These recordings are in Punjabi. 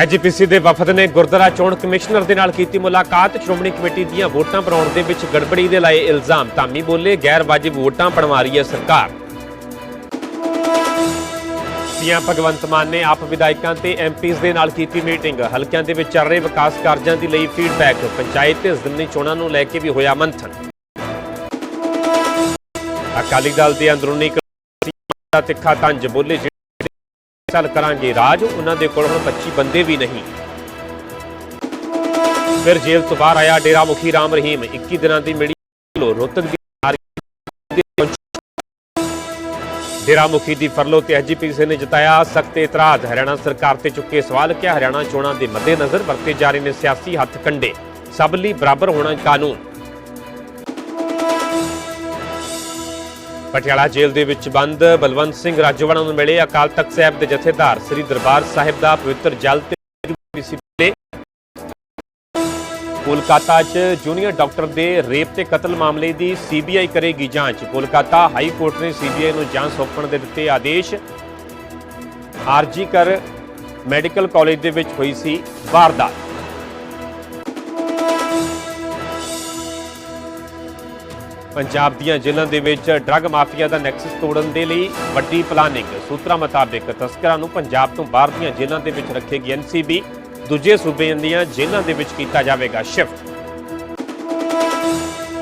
ਐਜੀਪੀਸੀ ਦੇ ਵਫਦ ਨੇ ਗੁਰਦੁਆਰਾ ਚੋਣ ਕਮਿਸ਼ਨਰ ਦੇ ਨਾਲ ਕੀਤੀ ਮੁਲਾਕਾਤ। ਸ਼੍ਰੋਮਣੀ ਕਮੇਟੀ ਦੀਆਂ ਵੋਟਾਂ ਬਣਾਉਣ ਦੇ ਵਿੱਚ ਗੜਬੜੀ ਦੇ ਲਾਏ ਇਲਜ਼ਾਮ। ਧਾਮੀ ਬੋਲੇ ਗੈਰ ਵਾਜਿਬ ਵੋਟਾਂ ਬਣਵਾ ਰਹੀ ਹੈ ਸਰਕਾਰ। ਸੀਐਮ ਭਗਵੰਤ ਮਾਨ ਨੇ ਆਪ ਵਿਧਾਇਕਾਂ ਤੇ ਐਮਪੀਜ਼ ਦੇ ਨਾਲ ਕੀਤੀ ਮੀਟਿੰਗ। ਹਲਕਿਆਂ ਦੇ ਵਿੱਚ ਚੱਲ ਰਹੇ ਵਿਕਾਸ ਕਾਰਜਾਂ ਦੀ ਲਈ ਫੀਡਬੈਕ ਪੰਚਾਇਤ ਤੇ ਜ਼ਿਮਨੀ ਚੋਣਾਂ ਨੂੰ ਲੈ ਕੇ ਵੀ ਹੋਇਆ ਮੰਥਨ। ਅਕਾਲੀ ਦਲ ਦੇ ਅੰਦਰੂਨੀ ਦਾ ਤਿੱਖਾ ਤੰਜ ਬੋਲੇ ਚੱਲ ਕਰਾਂਗੇ ਰਾਜ, ਉਹਨਾਂ ਦੇ ਕੋਲ ਹੁਣ 25 ਬੰਦੇ ਵੀ ਨਹੀਂ। ਫਿਰ ਜੇਲ੍ਹ ਤੋਂ ਬਾਹਰ ਆਇਆ ਡੇਰਾ ਮੁਖੀ ਰਾਮ ਰਹੀਮ। 21 ਦਿਨਾਂ ਦੀ ਮਿਲੀ ਲੋ ਰੋਹਤਕ ਦੀ ਨਾਰੀ ਦੇ ਡੇਰਾ ਮੁਖੀ ਦੀ ਫਰਲੋ ਤੇ ਐਜੀਪੀਸੀ ਨੇ ਜਤਾਇਆ, ਸਖਤ ਇਤਰਾਜ਼। ਹਰਿਆਣਾ ਸਰਕਾਰ ਤੇ ਚੁੱਕੇ ਸਵਾਲ ਕਿਹਾ, ਹਰਿਆਣਾ ਚੋਣਾਂ ਦੇ ਮੱਦੇਨਜ਼ਰ ਵਰਤੇ ਜਾ ਰਹੇ ਨੇ ਸਿਆਸੀ ਹੱਥ ਕੰਡੇ। ਸਭ ਲਈ ਬਰਾਬਰ ਹੋਣਾ ਕਾਨੂੰਨ। ਪਟਿਆਲਾ ਜੇਲ੍ਹ ਦੇ ਵਿੱਚ ਬੰਦ, ਬਲਵੰਤ ਸਿੰਘ ਰਾਜੋਵਾਣਾ ਨੂੰ ਮਿਲੇ ਅਕਾਲ ਤਖਤ ਸਾਹਿਬ ਦੇ ਜਥੇਦਾਰ, ਸ੍ਰੀ ਦਰਬਾਰ ਸਾਹਿਬ ਦਾ ਪਵਿੱਤਰ ਜਲ ਤੇ ਕੋਲਕਾਤਾ 'ਚ ਜੂਨੀਅਰ ਡਾਕਟਰ ਦੇ ਰੇਪ ਤੇ ਕਤਲ ਮਾਮਲੇ ਦੀ ਸੀਬੀਆਈ ਕਰੇਗੀ ਜਾਂਚ। ਕੋਲਕਾਤਾ ਹਾਈ ਕੋਰਟ ਨੇ ਸੀਬੀਆਈ ਨੂੰ ਜਾਂਚ ਸੌਂਪਣ ਦੇ ਦਿੱਤੇ ਆਦੇਸ਼। ਆਰਜੀ ਕਰ ਮੈਡੀਕਲ ਕਾਲਜ ਦੇ ਵਿੱਚ ਹੋਈ ਸੀ ਵਾਰਦਾਤ। ਪੰਜਾਬ ਦੀਆਂ ਜੇਲ੍ਹਾਂ ਦੇ ਵਿੱਚ ਡਰੱਗ ਮਾਫੀਆ ਦਾ ਨੈਕਸਸ ਤੋੜਨ ਦੇ ਲਈ ਵੱਡੀ ਪਲਾਨਿੰਗ ਸੂਤਰਾਂ ਮੁਤਾਬਕ ਤਸਕਰਾਂ ਨੂੰ ਪੰਜਾਬ ਤੋਂ ਬਾਹਰ ਦੀਆਂ ਜੇਲ੍ਹਾਂ ਦੇ ਵਿੱਚ ਰੱਖੇਗੀ ਐਨਸੀਬੀ ਦੂਜੇ ਸੂਬਿਆਂ ਦੀਆਂ ਜੇਲ੍ਹਾਂ ਦੇ ਵਿੱਚ ਕੀਤਾ ਜਾਵੇਗਾ ਸ਼ਿਫਟ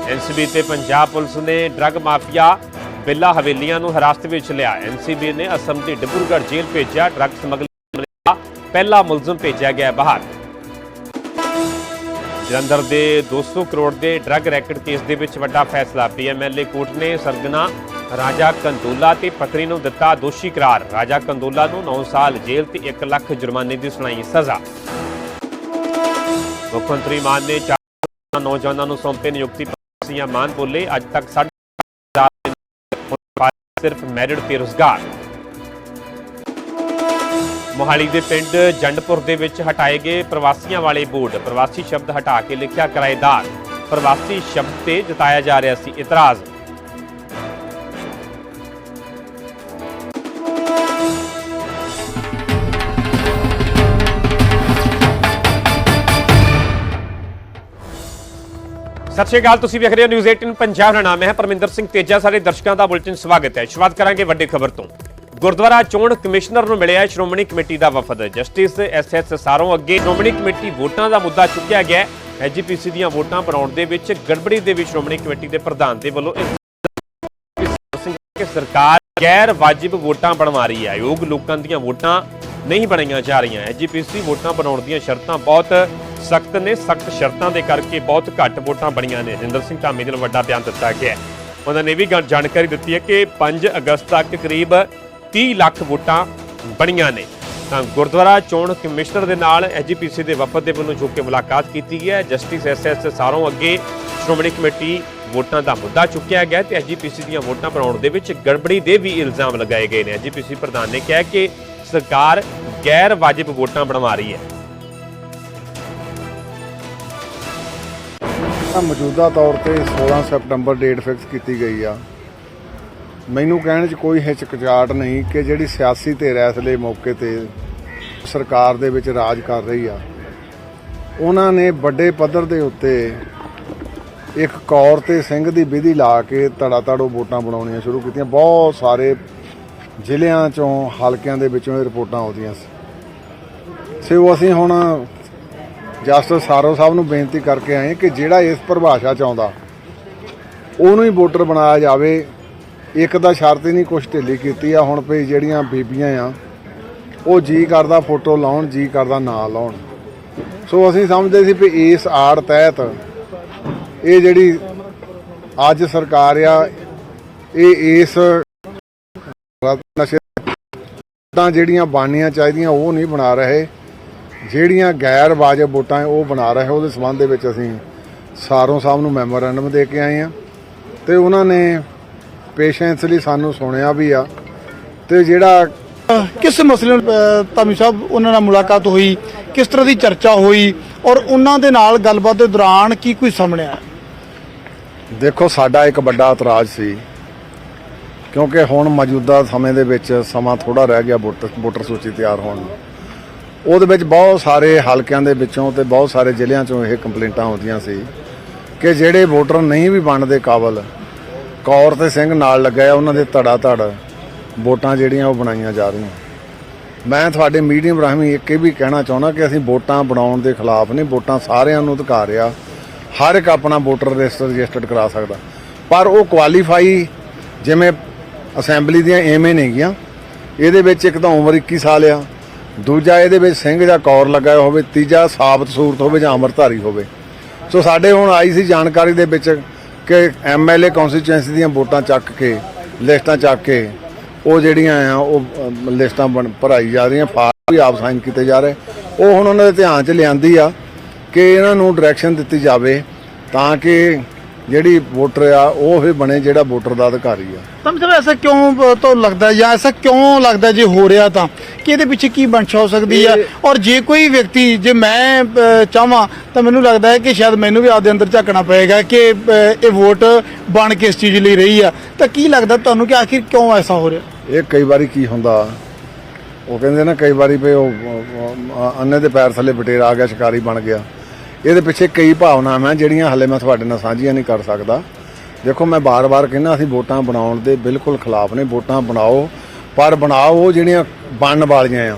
ਐਨਸੀਬੀ ਤੇ ਪੰਜਾਬ ਪੁਲਿਸ ਨੇ ਡਰੱਗ ਮਾਫੀਆ ਬਿੱਲਾ ਹਵੇਲੀਆਂ ਨੂੰ ਹਿਰਾਸਤ ਵਿੱਚ ਲਿਆ। ਐਨਸੀਬੀ ਨੇ ਅਸਮ ਦੀ ਡਿਬਰੂਗੜ੍ਹ ਜੇਲ੍ਹ ਭੇਜਿਆ। ਡਰੱਗ ਸਮਗਲਿੰਗ ਦਾ ਪਹਿਲਾ ਮੁਲਜ਼ਮ ਭੇਜਿਆ ਗਿਆ ਬਾਹਰ। ਜਲੰਧਰ ਦੇ 200 ਕਰੋੜ ਦੇ ਡਰੱਗ ਰੈਕਟ ਕੇਸ ਦੇ ਵਿੱਚ ਵੱਡਾ ਫੈਸਲਾ। ਪੀਐਮਐਲਏ ਕੋਰਟ ਨੇ ਸਰਗਨਾ ਰਾਜਾ ਕੰਦੋਲਾ ਤੇ ਪਤਨੀ ਨੂੰ ਦਿੱਤਾ ਦੋਸ਼ੀ ਕਰਾਰ ਰਾਜਾ ਕੰਦੋਲਾ ਨੂੰ 9 ਸਾਲ ਜੇਲ੍ਹ ਤੇ 1 ਲੱਖ ਜੁਰਮਾਨੇ ਦੀ ਸੁਣਾਈ ਸਜ਼ਾ। ਮੁੱਖ ਮੰਤਰੀ ਮਾਨ ਨੇ ਚਾਰ ਨੌਜਵਾਨਾਂ ਨੂੰ ਸੌਂਪੇ ਨਿਯੁਕਤੀ ਪੱਤਰੀਆਂ ਮਾਨ ਬੋਲੇ, ਅੱਜ ਤੱਕ ਸਾਢੇ ਸਿਰਫ ਮੈਰਿਟ ਤੇ ਰੁਜ਼ਗਾਰ। ਮੋਹਾਲੀ ਦੇ ਪਿੰਡ ਜੰਡਪੁਰ ਦੇ ਵਿੱਚ ਹਟਾਏ ਗਏ ਪ੍ਰਵਾਸੀਆਂ ਵਾਲੇ ਬੋਰਡ, ਪ੍ਰਵਾਸੀ ਸ਼ਬਦ ਹਟਾ ਕੇ ਲਿਖਿਆ ਕਿਰਾਏਦਾਰ। ਪ੍ਰਵਾਸੀ ਸ਼ਬਦ ਤੇ ਜਤਾਇਆ ਜਾ ਰਿਹਾ ਸੀ ਇਤਰਾਜ਼। ਸਤਿ ਸ਼੍ਰੀ ਅਕਾਲ, ਤੁਸੀਂ ਵੇਖ ਰਹੇ ਹੋ ਨਿਊਜ਼ 18 ਪੰਜਾਬ। ਦਾ ਨਾਮ ਹੈ ਪਰਮਿੰਦਰ ਸਿੰਘ ਤੇਜਾ। ਸਾਡੇ ਦਰਸ਼ਕਾਂ ਦਾ ਬੁਲੇਟਿਨ ਸਵਾਗਤ ਹੈ। ਸ਼ੁਰੂਆਤ ਕਰਾਂਗੇ ਵੱਡੇ ਖਬਰ ਤੋਂ। ਗੁਰਦੁਆਰਾ ਚੋਣ ਕਮਿਸ਼ਨਰ ਨੂੰ ਮਿਲਿਆ ਸ਼੍ਰੋਮਣੀ ਕਮੇਟੀ ਦਾ ਵਫਦ। ਜਸਟਿਸ ਐਸ ਐਸ ਸਾਰੋਂ ਅੱਗੇ ਸ਼੍ਰੋਮਣੀ ਕਮੇਟੀ ਵੋਟਾਂ ਦਾ ਮੁੱਦਾ ਚੁੱਕਿਆ ਗਿਆ ਹੈ। ਐਜੀਪੀਸੀ ਦੀਆਂ ਵੋਟਾਂ ਬਣਾਉਣ ਦੇ ਵਿੱਚ ਗੜਬੜੀ ਦੇ ਵਿੱਚ ਸ਼੍ਰੋਮਣੀ ਕਮੇਟੀ ਦੇ ਪ੍ਰਧਾਨ ਦੇ ਵੱਲੋਂ ਕਿ ਸਰਕਾਰ ਗੈਰ ਵਾਜਿਬ ਵੋਟਾਂ ਬਣਵਾ ਰਹੀ ਹੈ। ਯੋਗ ਲੋਕਾਂ ਦੀਆਂ ਵੋਟਾਂ ਨਹੀਂ ਬਣਾਈਆਂ ਜਾ ਰਹੀਆਂ। ਐਜੀਪੀਸੀ ਵੋਟਾਂ ਬਣਾਉਣ ਦੀਆਂ ਸ਼ਰਤਾਂ ਬਹੁਤ ਸਖਤ ਨੇ। ਸਖਤ ਸ਼ਰਤਾਂ ਦੇ ਕਰਕੇ ਬਹੁਤ ਘੱਟ ਵੋਟਾਂ ਬਣੀਆਂ ਨੇ। ਜਿੰਦਰ ਸਿੰਘ ਧਾਮੀ ਦੇ ਵੱਲੋਂ ਵੱਡਾ ਬਿਆਨ ਦਿੱਤਾ ਗਿਆ ਹੈ। ਉਹਨਾਂ ਨੇ ਇਹ ਵੀ ਜਾਣਕਾਰੀ ਦਿੱਤੀ ਹੈ ਕਿ 5 ਅਗਸਤ ਤੱਕ ਕਰੀਬ 30 ਲੱਖ ਵੋਟਾਂ ਬਣੀਆਂ ਨੇ। ਤਾਂ ਗੁਰਦੁਆਰਾ ਚੋਣ ਕਮਿਸ਼ਨਰ ਦੇ ਨਾਲ ਐਜੀਪੀਸੀ ਦੇ ਵਫਦ ਦੇ ਵੱਲੋਂ ਜੋ ਕਿ ਮੁਲਾਕਾਤ ਕੀਤੀ ਗਈ ਹੈ, ਜਸਟਿਸ ਐਸਐਸ ਸਾਰੋਂ ਅੱਗੇ ਸ਼੍ਰੋਮਣੀ ਕਮੇਟੀ ਵੋਟਾਂ ਦਾ ਮੁੱਦਾ ਚੁੱਕਿਆ ਗਿਆ ਤੇ ਐਜੀਪੀਸੀ ਦੀਆਂ ਵੋਟਾਂ ਬਣਾਉਣ ਦੇ ਵਿੱਚ ਗੜਬੜੀ ਦੇ ਵੀ ਇਲਜ਼ਾਮ ਲਗਾਏ ਗਏ ਨੇ। ਐਜੀਪੀਸੀ ਪ੍ਰਧਾਨ ਨੇ ਕਿਹਾ ਕਿ ਸਰਕਾਰ ਗੈਰ ਵਾਜਿਬ ਵੋਟਾਂ ਬਣਵਾ ਰਹੀ ਹੈ। ਤਾਂ ਮੌਜੂਦਾ ਤੌਰ ਤੇ 16 ਸਤੰਬਰ ਡੇਟ ਫਿਕਸ ਕੀਤੀ ਗਈ ਆ। ਮੈਨੂੰ ਕਹਿਣ 'ਚ ਕੋਈ ਹਿਚਕਚਾਹਟ ਨਹੀਂ ਕਿ ਜਿਹੜੀ ਸਿਆਸੀ ਧਿਰ ਇਸ ਲਈ ਮੌਕੇ ਤੇ ਸਰਕਾਰ ਦੇ ਵਿੱਚ ਰਾਜ ਕਰ ਰਹੀ ਆ। ਉਹਨਾਂ ਨੇ ਵੱਡੇ ਪੱਧਰ ਦੇ ਉੱਤੇ ਇੱਕ ਕੌਰ ਤੇ ਸਿੰਘ ਦੀ ਵਿਧੀ ਲਾ ਕੇ ਧੜਾ ਧੜੋ ਵੋਟਾਂ ਬਣਾਉਣੀਆਂ ਸ਼ੁਰੂ ਕੀਤੀਆਂ। ਬਹੁਤ ਸਾਰੇ ਜ਼ਿਲ੍ਹਿਆਂ ਚੋਂ ਹਲਕਿਆਂ ਦੇ ਵਿੱਚੋਂ ਇਹ ਰਿਪੋਰਟਾਂ ਆਉਂਦੀਆਂ ਸੀ। ਸੋ ਅਸੀਂ ਹੁਣ ਜਸਟਿਸ ਸਾਰੋ ਸਾਹਿਬ ਨੂੰ ਬੇਨਤੀ ਕਰਕੇ ਆਏ ਕਿ ਜਿਹੜਾ ਇਸ ਪਰਿਭਾਸ਼ਾ ਚ ਆਉਂਦਾ, ਉਹਨੂੰ ਹੀ ਵੋਟਰ ਬਣਾਇਆ ਜਾਵੇ। ਇੱਕ ਦਾ ਸ਼ਰਤ ਹੀ ਨਹੀਂ, ਕੁਛ ਢਿੱਲੀ ਕੀਤੀ ਆ। ਹੁਣ ਭਈ ਜਿਹੜੀਆਂ ਬੀਬੀਆਂ ਆ, ਉਹ ਜੀ ਕਰਦਾ ਫੋਟੋ ਲਾਉਣ, ਜੀ ਕਰਦਾ ਨਾ ਲਾਉਣ। ਸੋ ਅਸੀਂ ਸਮਝਦੇ ਸੀ ਵੀ ਇਸ ਆੜ ਤਹਿਤ ਇਹ ਜਿਹੜੀ ਅੱਜ ਸਰਕਾਰ ਆ, ਇਹ ਇਸ ਨਸ਼ੇ ਤਾਂ ਜਿਹੜੀਆਂ ਬਾਣੀਆਂ ਚਾਹੀਦੀਆਂ, ਉਹ ਨਹੀਂ ਬਣਾ ਰਹੇ। ਜਿਹੜੀਆਂ ਗੈਰ ਵਾਜਬ ਵੋਟਾਂ ਉਹ ਬਣਾ ਰਹੇ। ਉਹਦੇ ਸਬੰਧ ਦੇ ਵਿੱਚ ਅਸੀਂ ਸਾਰੋਂ ਸਾਹਿਬ ਨੂੰ ਮੈਮੋਰੈਂਡਮ ਦੇ ਕੇ ਆਏ ਆ। ਤੇ ਉਹਨਾਂ ਨੇ ਪੇਸ਼ੈਂਸ ਲਈ ਸਾਨੂੰ ਸੁਣਿਆ ਵੀ ਆ ਤੇ ਜਿਹੜਾ ਕਿਸ ਮਸਲੇ ਨੂੰ ਧਾਮੀ ਸਾਹਿਬ ਉਹਨਾਂ ਨਾਲ ਮੁਲਾਕਾਤ ਹੋਈ? ਕਿਸ ਤਰ੍ਹਾਂ ਦੀ ਚਰਚਾ ਹੋਈ? ਔਰ ਉਹਨਾਂ ਦੇ ਨਾਲ ਗੱਲਬਾਤ ਦੇ ਦੌਰਾਨ ਕੀ ਕੁਝ ਸਾਹਮਣੇ ਆਇਆ? ਦੇਖੋ ਸਾਡਾ ਇੱਕ ਵੱਡਾ ਇਤਰਾਜ਼ ਸੀ ਕਿਉਂਕਿ ਹੁਣ ਮੌਜੂਦਾ ਸਮੇਂ ਦੇ ਵਿੱਚ ਸਮਾਂ ਥੋੜਾ ਰਹਿ ਗਿਆ ਵੋਟਰ ਵੋਟਰ ਸੂਚੀ ਤਿਆਰ ਹੋਣ ਨੂੰ। ਉਹਦੇ ਵਿੱਚ ਬਹੁਤ ਸਾਰੇ ਹਲਕਿਆਂ ਦੇ ਵਿੱਚੋਂ ਤੇ ਬਹੁਤ ਸਾਰੇ ਜ਼ਿਲ੍ਹਿਆਂ ਚੋਂ ਇਹ ਕੰਪਲੇਂਟਾਂ ਆਉਂਦੀਆਂ ਸੀ ਕਿ ਜਿਹੜੇ ਵੋਟਰ ਨਹੀਂ ਵੀ ਬਣਦੇ ਕਾਬਲ ਕੌਰ ਤੇ ਸਿੰਘ ਨਾਲ ਲੱਗਾ ਆ, ਉਹਨਾਂ ਦੇ ਧੜਾ ਧੜ ਵੋਟਾਂ ਜਿਹੜੀਆਂ ਉਹ ਬਣਾਈਆਂ ਜਾ ਰਹੀਆਂ। ਮੈਂ ਤੁਹਾਡੇ ਮੀਡੀਅਮ ਰਾਹੀਂ ਇੱਕ ਇਹ ਵੀ ਕਹਿਣਾ ਚਾਹੁੰਦਾ ਕਿ ਅਸੀਂ ਵੋਟਾਂ ਬਣਾਉਣ ਦੇ ਖਿਲਾਫ ਨਹੀਂ, ਵੋਟਾਂ ਸਾਰਿਆਂ ਨੂੰ ਅਧਿਕਾਰ ਆ। ਹਰ ਇੱਕ ਆਪਣਾ ਵੋਟਰ ਰਜਿਸਟਰ ਰਜਿਸਟਰਡ ਕਰਾ ਸਕਦਾ। ਪਰ ਉਹ ਕੁਆਲੀਫਾਈ ਜਿਵੇਂ ਅਸੈਂਬਲੀ ਦੀਆਂ ਐਵੇਂ ਨਹੀਂ ਇਹਦੇ ਵਿੱਚ ਇੱਕ ਤਾਂ ਉਮਰ 21 ਸਾਲ ਆ, ਦੂਜਾ ਇਹਦੇ ਵਿੱਚ ਸਿੰਘ ਜਾਂ ਕੌਰ ਲੱਗਾ ਹੋਵੇ, ਤੀਜਾ ਸਾਬਤ ਸੂਰਤ ਹੋਵੇ ਜਾਂ ਅਮਰਧਾਰੀ ਹੋਵੇ। ਸੋ ਸਾਡੇ ਹੁਣ ਆਈ ਸੀ ਜਾਣਕਾਰੀ ਦੇ ਵਿੱਚ ਕਿ ਐਮਐਲਏ ਕਨਸਟੀਚੁਐਂਸੀ ਦੀਆਂ ਵੋਟਾਂ ਚੱਕ ਕੇ, ਲਿਸਟਾਂ ਚੱਕ ਕੇ, ਉਹ ਜਿਹੜੀਆਂ ਆ, ਉਹ ਲਿਸਟਾਂ ਬਣ, ਭਰਾਈ ਜਾ ਰਹੀਆਂ ਫਾਰਮ ਵੀ ਆਪ ਸਾਈਨ ਕੀਤੇ ਜਾ ਰਹੇ। ਉਹ ਹੁਣ ਉਹਨਾਂ ਦੇ ਧਿਆਨ 'ਚ ਲਿਆਂਦੀ ਆ ਕਿ ਇਹਨਾਂ ਨੂੰ ਡਾਇਰੈਕਸ਼ਨ ਦਿੱਤੀ ਜਾਵੇ ਤਾਂ ਕਿ ਜਿਹੜੀ ਵੋਟਰ ਆ ਉਹ ਹੀ ਬਣੇ ਜਿਹੜਾ ਵੋਟਰ ਦਾ ਅਧਿਕਾਰੀ ਆ। ਤਾਂ ਮਤਲਬ ਐਸਾ ਕਿਉਂ ਤੁਹਾਨੂੰ ਲੱਗਦਾ ਜਾਂ ਐਸਾ ਕਿਉਂ ਲੱਗਦਾ ਜੇ ਹੋ ਰਿਹਾ ਤਾਂ? ਕਿ ਇਹਦੇ ਪਿੱਛੇ ਕੀ ਮਨਸ਼ਾ ਹੋ ਸਕਦੀ ਹੈ ਔਰ ਜੇ ਕੋਈ ਵਿਅਕਤੀ ਜੇ ਮੈਂ ਚਾਹਾਂ ਤਾਂ ਮੈਨੂੰ ਲੱਗਦਾ ਹੈ ਕਿ ਸ਼ਾਇਦ ਮੈਨੂੰ ਵੀ ਆਪਦੇ ਅੰਦਰ ਝਾਕਣਾ ਪਏਗਾ ਕਿ ਇਹ ਵੋਟ ਬਣ ਕਿਸ ਚੀਜ਼ ਲਈ ਰਹੀ ਆ। ਤਾਂ ਕੀ ਲੱਗਦਾ ਤੁਹਾਨੂੰ ਕਿ ਆਖਿਰ ਕਿਉਂ ਐਸਾ ਹੋ ਰਿਹਾ? ਇਹ ਕਈ ਵਾਰੀ ਕੀ ਹੁੰਦਾ? ਉਹ ਕਹਿੰਦੇ ਨਾ ਕਈ ਵਾਰੀ ਵੀ ਉਹ ਅੰਨੇ ਦੇ ਪੈਰ ਥੱਲੇ ਬਟੇਰਾ ਆ ਗਿਆ ਸ਼ਿਕਾਰੀ ਬਣ ਗਿਆ। ਇਹਦੇ ਪਿੱਛੇ ਕਈ ਭਾਵਨਾਵਾਂ ਜਿਹੜੀਆਂ ਹਲੇ ਮੈਂ ਤੁਹਾਡੇ ਨਾਲ ਸਾਂਝੀਆਂ ਨਹੀਂ ਕਰ ਸਕਦਾ। ਦੇਖੋ, ਮੈਂ ਬਾਰ-ਬਾਰ ਕਹਿੰਦਾ ਅਸੀਂ ਵੋਟਾਂ ਬਣਾਉਣ ਦੇ ਬਿਲਕੁਲ ਖਿਲਾਫ ਨੇ, ਵੋਟਾਂ ਬਣਾਓ। ਪਰ ਬਣਾਓ ਉਹ ਜਿਹੜੀਆਂ ਬਣਨ ਵਾਲੀਆਂ ਆ।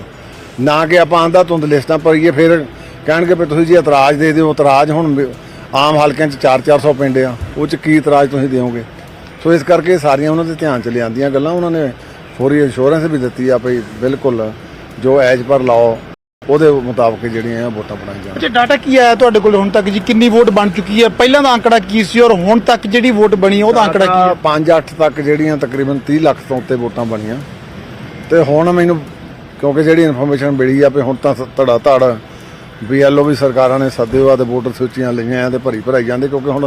ਨਾ ਕਿ ਆਪਾਂ ਆਂਦਾ ਧੁੰਦ ਲਿਸਟਾਂ ਭਰੀਏ, ਫਿਰ ਕਹਿਣਗੇ ਵੀ ਤੁਸੀਂ ਜੀ ਇਤਰਾਜ਼ ਦੇ ਦਿਓ, ਇਤਰਾਜ਼ ਹੁਣ ਆਮ ਹਲਕਿਆਂ 'ਚ 4-400 ਪਿੰਡ ਆ, ਉਹ 'ਚ ਕੀ ਇਤਰਾਜ਼ ਤੁਸੀਂ ਦਿਓਗੇ? ਸੋ ਇਸ ਕਰਕੇ ਸਾਰੀਆਂ ਉਹਨਾਂ ਦੇ ਧਿਆਨ ਚ ਲਿਆਂਦੀਆਂ ਗੱਲਾਂ, ਉਹਨਾਂ ਨੇ ਫੋਰੀ ਇੰਸ਼ੋਰੈਂਸ ਵੀ ਦਿੱਤੀ ਆ ਭਈ ਬਿਲਕੁਲ ਜੋ ਐਜ ਪਰ ਲਾਓ ਉਹਦੇ ਮੁਤਾਬਕ ਜਿਹੜੀਆਂ ਆ ਵੋਟਾਂ ਬਣਾਈ ਜਾਣ। ਅੱਛਾ ਡਾਟਾ ਕੀ ਆਇਆ ਤੁਹਾਡੇ ਕੋਲ ਹੁਣ ਤੱਕ ਜੀ? ਕਿੰਨੀ ਵੋਟ ਬਣ ਚੁੱਕੀ ਹੈ? ਪਹਿਲਾਂ ਦਾ ਅੰਕੜਾ ਕੀ ਸੀ ਔਰ ਹੁਣ ਤੱਕ ਜਿਹੜੀ ਵੋਟ ਬਣੀ ਹੈ ਉਹਦਾ ਅੰਕੜਾ ਕੀ ਹੈ? 5-8 ਤੱਕ ਜਿਹੜੀਆਂ ਤਕਰੀਬਨ 30 ਲੱਖ ਤੋਂ ਉੱਤੇ ਵੋਟਾਂ ਬਣੀਆਂ। ਤੇ ਹੁਣ ਮੈਨੂੰ ਕਿਉਂਕਿ ਜਿਹੜੀ ਇਨਫੋਰਮੇਸ਼ਨ ਮਿਲੀ ਆ ਵੀ ਹੁਣ ਤਾਂ ਧੜਾ ਧੜ ਬੀਐਲਓ ਵੀ ਸਰਕਾਰਾਂ ਨੇ ਸੱਦੇ ਹੋਆ ਤੇ ਵੋਟਰ ਸੂਚੀਆਂ ਲਈਆਂ ਆ ਤੇ ਭਰੀ ਭਰਾਈ ਜਾਂਦੇ ਕਿਉਂਕਿ ਹੁਣ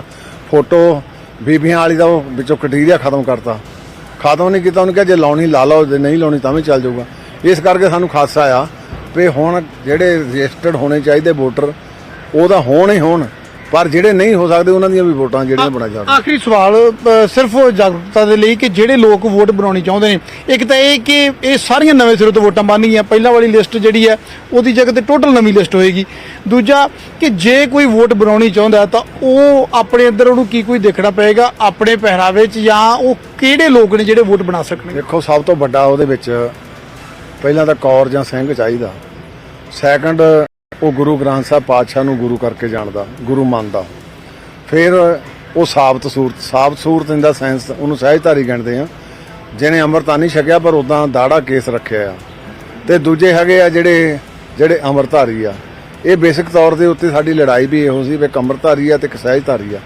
ਫੋਟੋ ਬੀਬੀਆਂ ਵਾਲੀ ਦਾ ਵਿੱਚੋਂ ਕਟੀਰੀਆ ਖਤਮ ਕਰਤਾ। ਖਤਮ ਨਹੀਂ ਕੀਤਾ ਉਹਨੇ ਕਿਹਾ ਜੇ ਲਾਉਣੀ ਲਾ ਲਓ ਜੇ ਨਹੀਂ ਲਾਉਣੀ ਤਾਂ ਵੀ ਚੱਲ ਜਾਊਗਾ। ਇਸ ਕਰਕੇ ਸਾਨੂੰ ਖਾਸਾ ਆ ਵੀ ਹੁਣ ਜਿਹੜੇ ਰਜਿਸਟਰਡ ਹੋਣੇ ਚਾਹੀਦੇ ਵੋਟਰ ਉਹਦਾ ਹੋਣ ਹੀ ਹੋਣ ਪਰ ਜਿਹੜੇ ਨਹੀਂ ਹੋ ਸਕਦੇ ਉਹਨਾਂ ਦੀਆਂ ਵੀ ਵੋਟਾਂ ਜਿਹੜੀਆਂ ਬਣਾ ਜਾਣ ਆਖਰੀ ਸਵਾਲ ਸਿਰਫ ਜਾਗਰੂਕਤਾ ਦੇ ਲਈ ਕਿ ਜਿਹੜੇ ਲੋਕ ਵੋਟ ਬਣਾਉਣੀ ਚਾਹੁੰਦੇ ਨੇ? ਇੱਕ ਤਾਂ ਇਹ ਕਿ ਇਹ ਸਾਰੀਆਂ ਨਵੇਂ ਸਿਰੇ ਤੋਂ ਵੋਟਾਂ ਬਣਨਗੀਆਂ ਪਹਿਲਾਂ ਵਾਲੀ ਲਿਸਟ ਜਿਹੜੀ ਹੈ ਉਹਦੀ ਜਗ੍ਹਾ ਤੇ ਟੋਟਲ ਨਵੀਂ ਲਿਸਟ ਹੋਏਗੀ। ਦੂਜਾ ਕਿ ਜੇ ਕੋਈ ਵੋਟ ਬਣਾਉਣੀ ਚਾਹੁੰਦਾ ਤਾਂ ਉਹ ਆਪਣੇ ਅੰਦਰ ਉਹਨੂੰ ਕੀ ਕੋਈ ਦੇਖਣਾ ਪਏਗਾ? ਆਪਣੇ ਪਹਿਰਾਵੇ 'ਚ ਜਾਂ ਉਹ ਕਿਹੜੇ ਲੋਕ ਨੇ ਜਿਹੜੇ ਵੋਟ ਬਣਾ ਸਕਣਗੇ? ਦੇਖੋ ਸਭ ਤੋਂ ਵੱਡਾ ਉਹਦੇ ਵਿੱਚ ਪਹਿਲਾਂ ਤਾਂ ਕੌਰ ਜਾਂ ਸਿੰਘ ਚਾਹੀਦਾ। ਸੈਕੰਡ ਉਹ ਗੁਰੂ ਗ੍ਰੰਥ ਸਾਹਿਬ ਪਾਤਸ਼ਾਹ ਨੂੰ ਗੁਰੂ ਕਰਕੇ ਜਾਣਦਾ, ਗੁਰੂ ਮੰਨਦਾ। ਫਿਰ ਉਹ ਸਾਬਤ ਸੂਰਤ ਸਾਬਤ ਸੂਰਤ ਇਨ ਦਾ ਸੈਂਸ ਉਹਨੂੰ ਸਹਿਜਧਾਰੀ ਗਿਣਦੇ ਆ। ਜਿਹਨੇ ਅੰਮ੍ਰਿਤਾ ਨਹੀਂ ਛਕਿਆ, ਪਰ ਉਦਾਂ ਦਾੜਾ ਕੇਸ ਰੱਖਿਆ ਆ। ਤੇ ਦੂਜੇ ਹੈਗੇ ਆ ਜਿਹੜੇ ਜਿਹੜੇ ਅੰਮ੍ਰਿਤਧਾਰੀ ਆ। ਇਹ ਬੇਸਿਕ ਤੌਰ ਦੇ ਉੱਤੇ ਸਾਡੀ ਲੜਾਈ ਵੀ ਇਹੋ ਸੀ ਵੀ ਇੱਕ ਅੰਮ੍ਰਿਤਧਾਰੀ ਆ ਤੇ ਇੱਕ ਸਹਿਜਧਾਰੀ ਆ।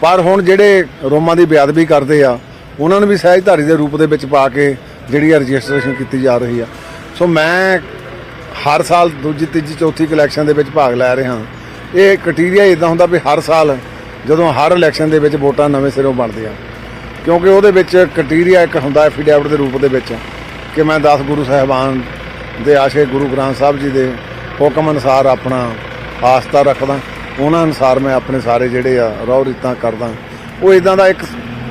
ਪਰ ਹੁਣ ਜਿਹੜੇ ਰੋਮਾਂ ਦੀ ਬੇਅਦਬੀ ਕਰਦੇ ਆ, ਉਹਨਾਂ ਨੂੰ ਵੀ ਸਹਿਜਧਾਰੀ ਦੇ ਰੂਪ ਦੇ ਵਿੱਚ ਪਾ ਕੇ ਜਿਹੜੀ ਰਜਿਸਟ੍ਰੇਸ਼ਨ ਕੀਤੀ ਜਾ ਰਹੀ ਆ। ਸੋ ਮੈਂ ਹਰ ਸਾਲ ਦੂਜੀ, ਤੀਜੀ, ਚੌਥੀ ਇਲੈਕਸ਼ਨ ਦੇ ਵਿੱਚ ਭਾਗ ਲੈ ਰਹੇ ਹਾਂ। ਇਹ ਕ੍ਰਾਈਟੇਰੀਆ ਇਦਾਂ ਹੁੰਦਾ ਵੀ ਹਰ ਸਾਲ ਜਦੋਂ ਹਰ ਇਲੈਕਸ਼ਨ ਦੇ ਵਿੱਚ ਵੋਟਾਂ ਨਵੇਂ ਸਿਰੋਂ ਬਣਦੀਆਂ। ਕਿਉਂਕਿ ਉਹਦੇ ਵਿੱਚ ਕ੍ਰਾਈਟੇਰੀਆ ਇੱਕ ਹੁੰਦਾ ਐਫੀਡੈਵਿਟ ਦੇ ਰੂਪ ਦੇ ਵਿੱਚ ਕਿ ਮੈਂ 10 ਗੁਰੂ ਸਾਹਿਬਾਨ ਦੇ ਆਸ਼ੇ ਗੁਰੂ ਗ੍ਰੰਥ ਸਾਹਿਬ ਜੀ ਦੇ ਹੁਕਮ ਅਨੁਸਾਰ ਆਪਣਾ ਆਸਥਾ ਰੱਖਦਾ, ਉਹਨਾਂ ਅਨੁਸਾਰ ਮੈਂ ਆਪਣੇ ਸਾਰੇ ਜਿਹੜੇ ਆ ਰੌ ਰੀਤਾਂ ਕਰਦਾ। ਉਹ ਇਦਾਂ ਦਾ ਇੱਕ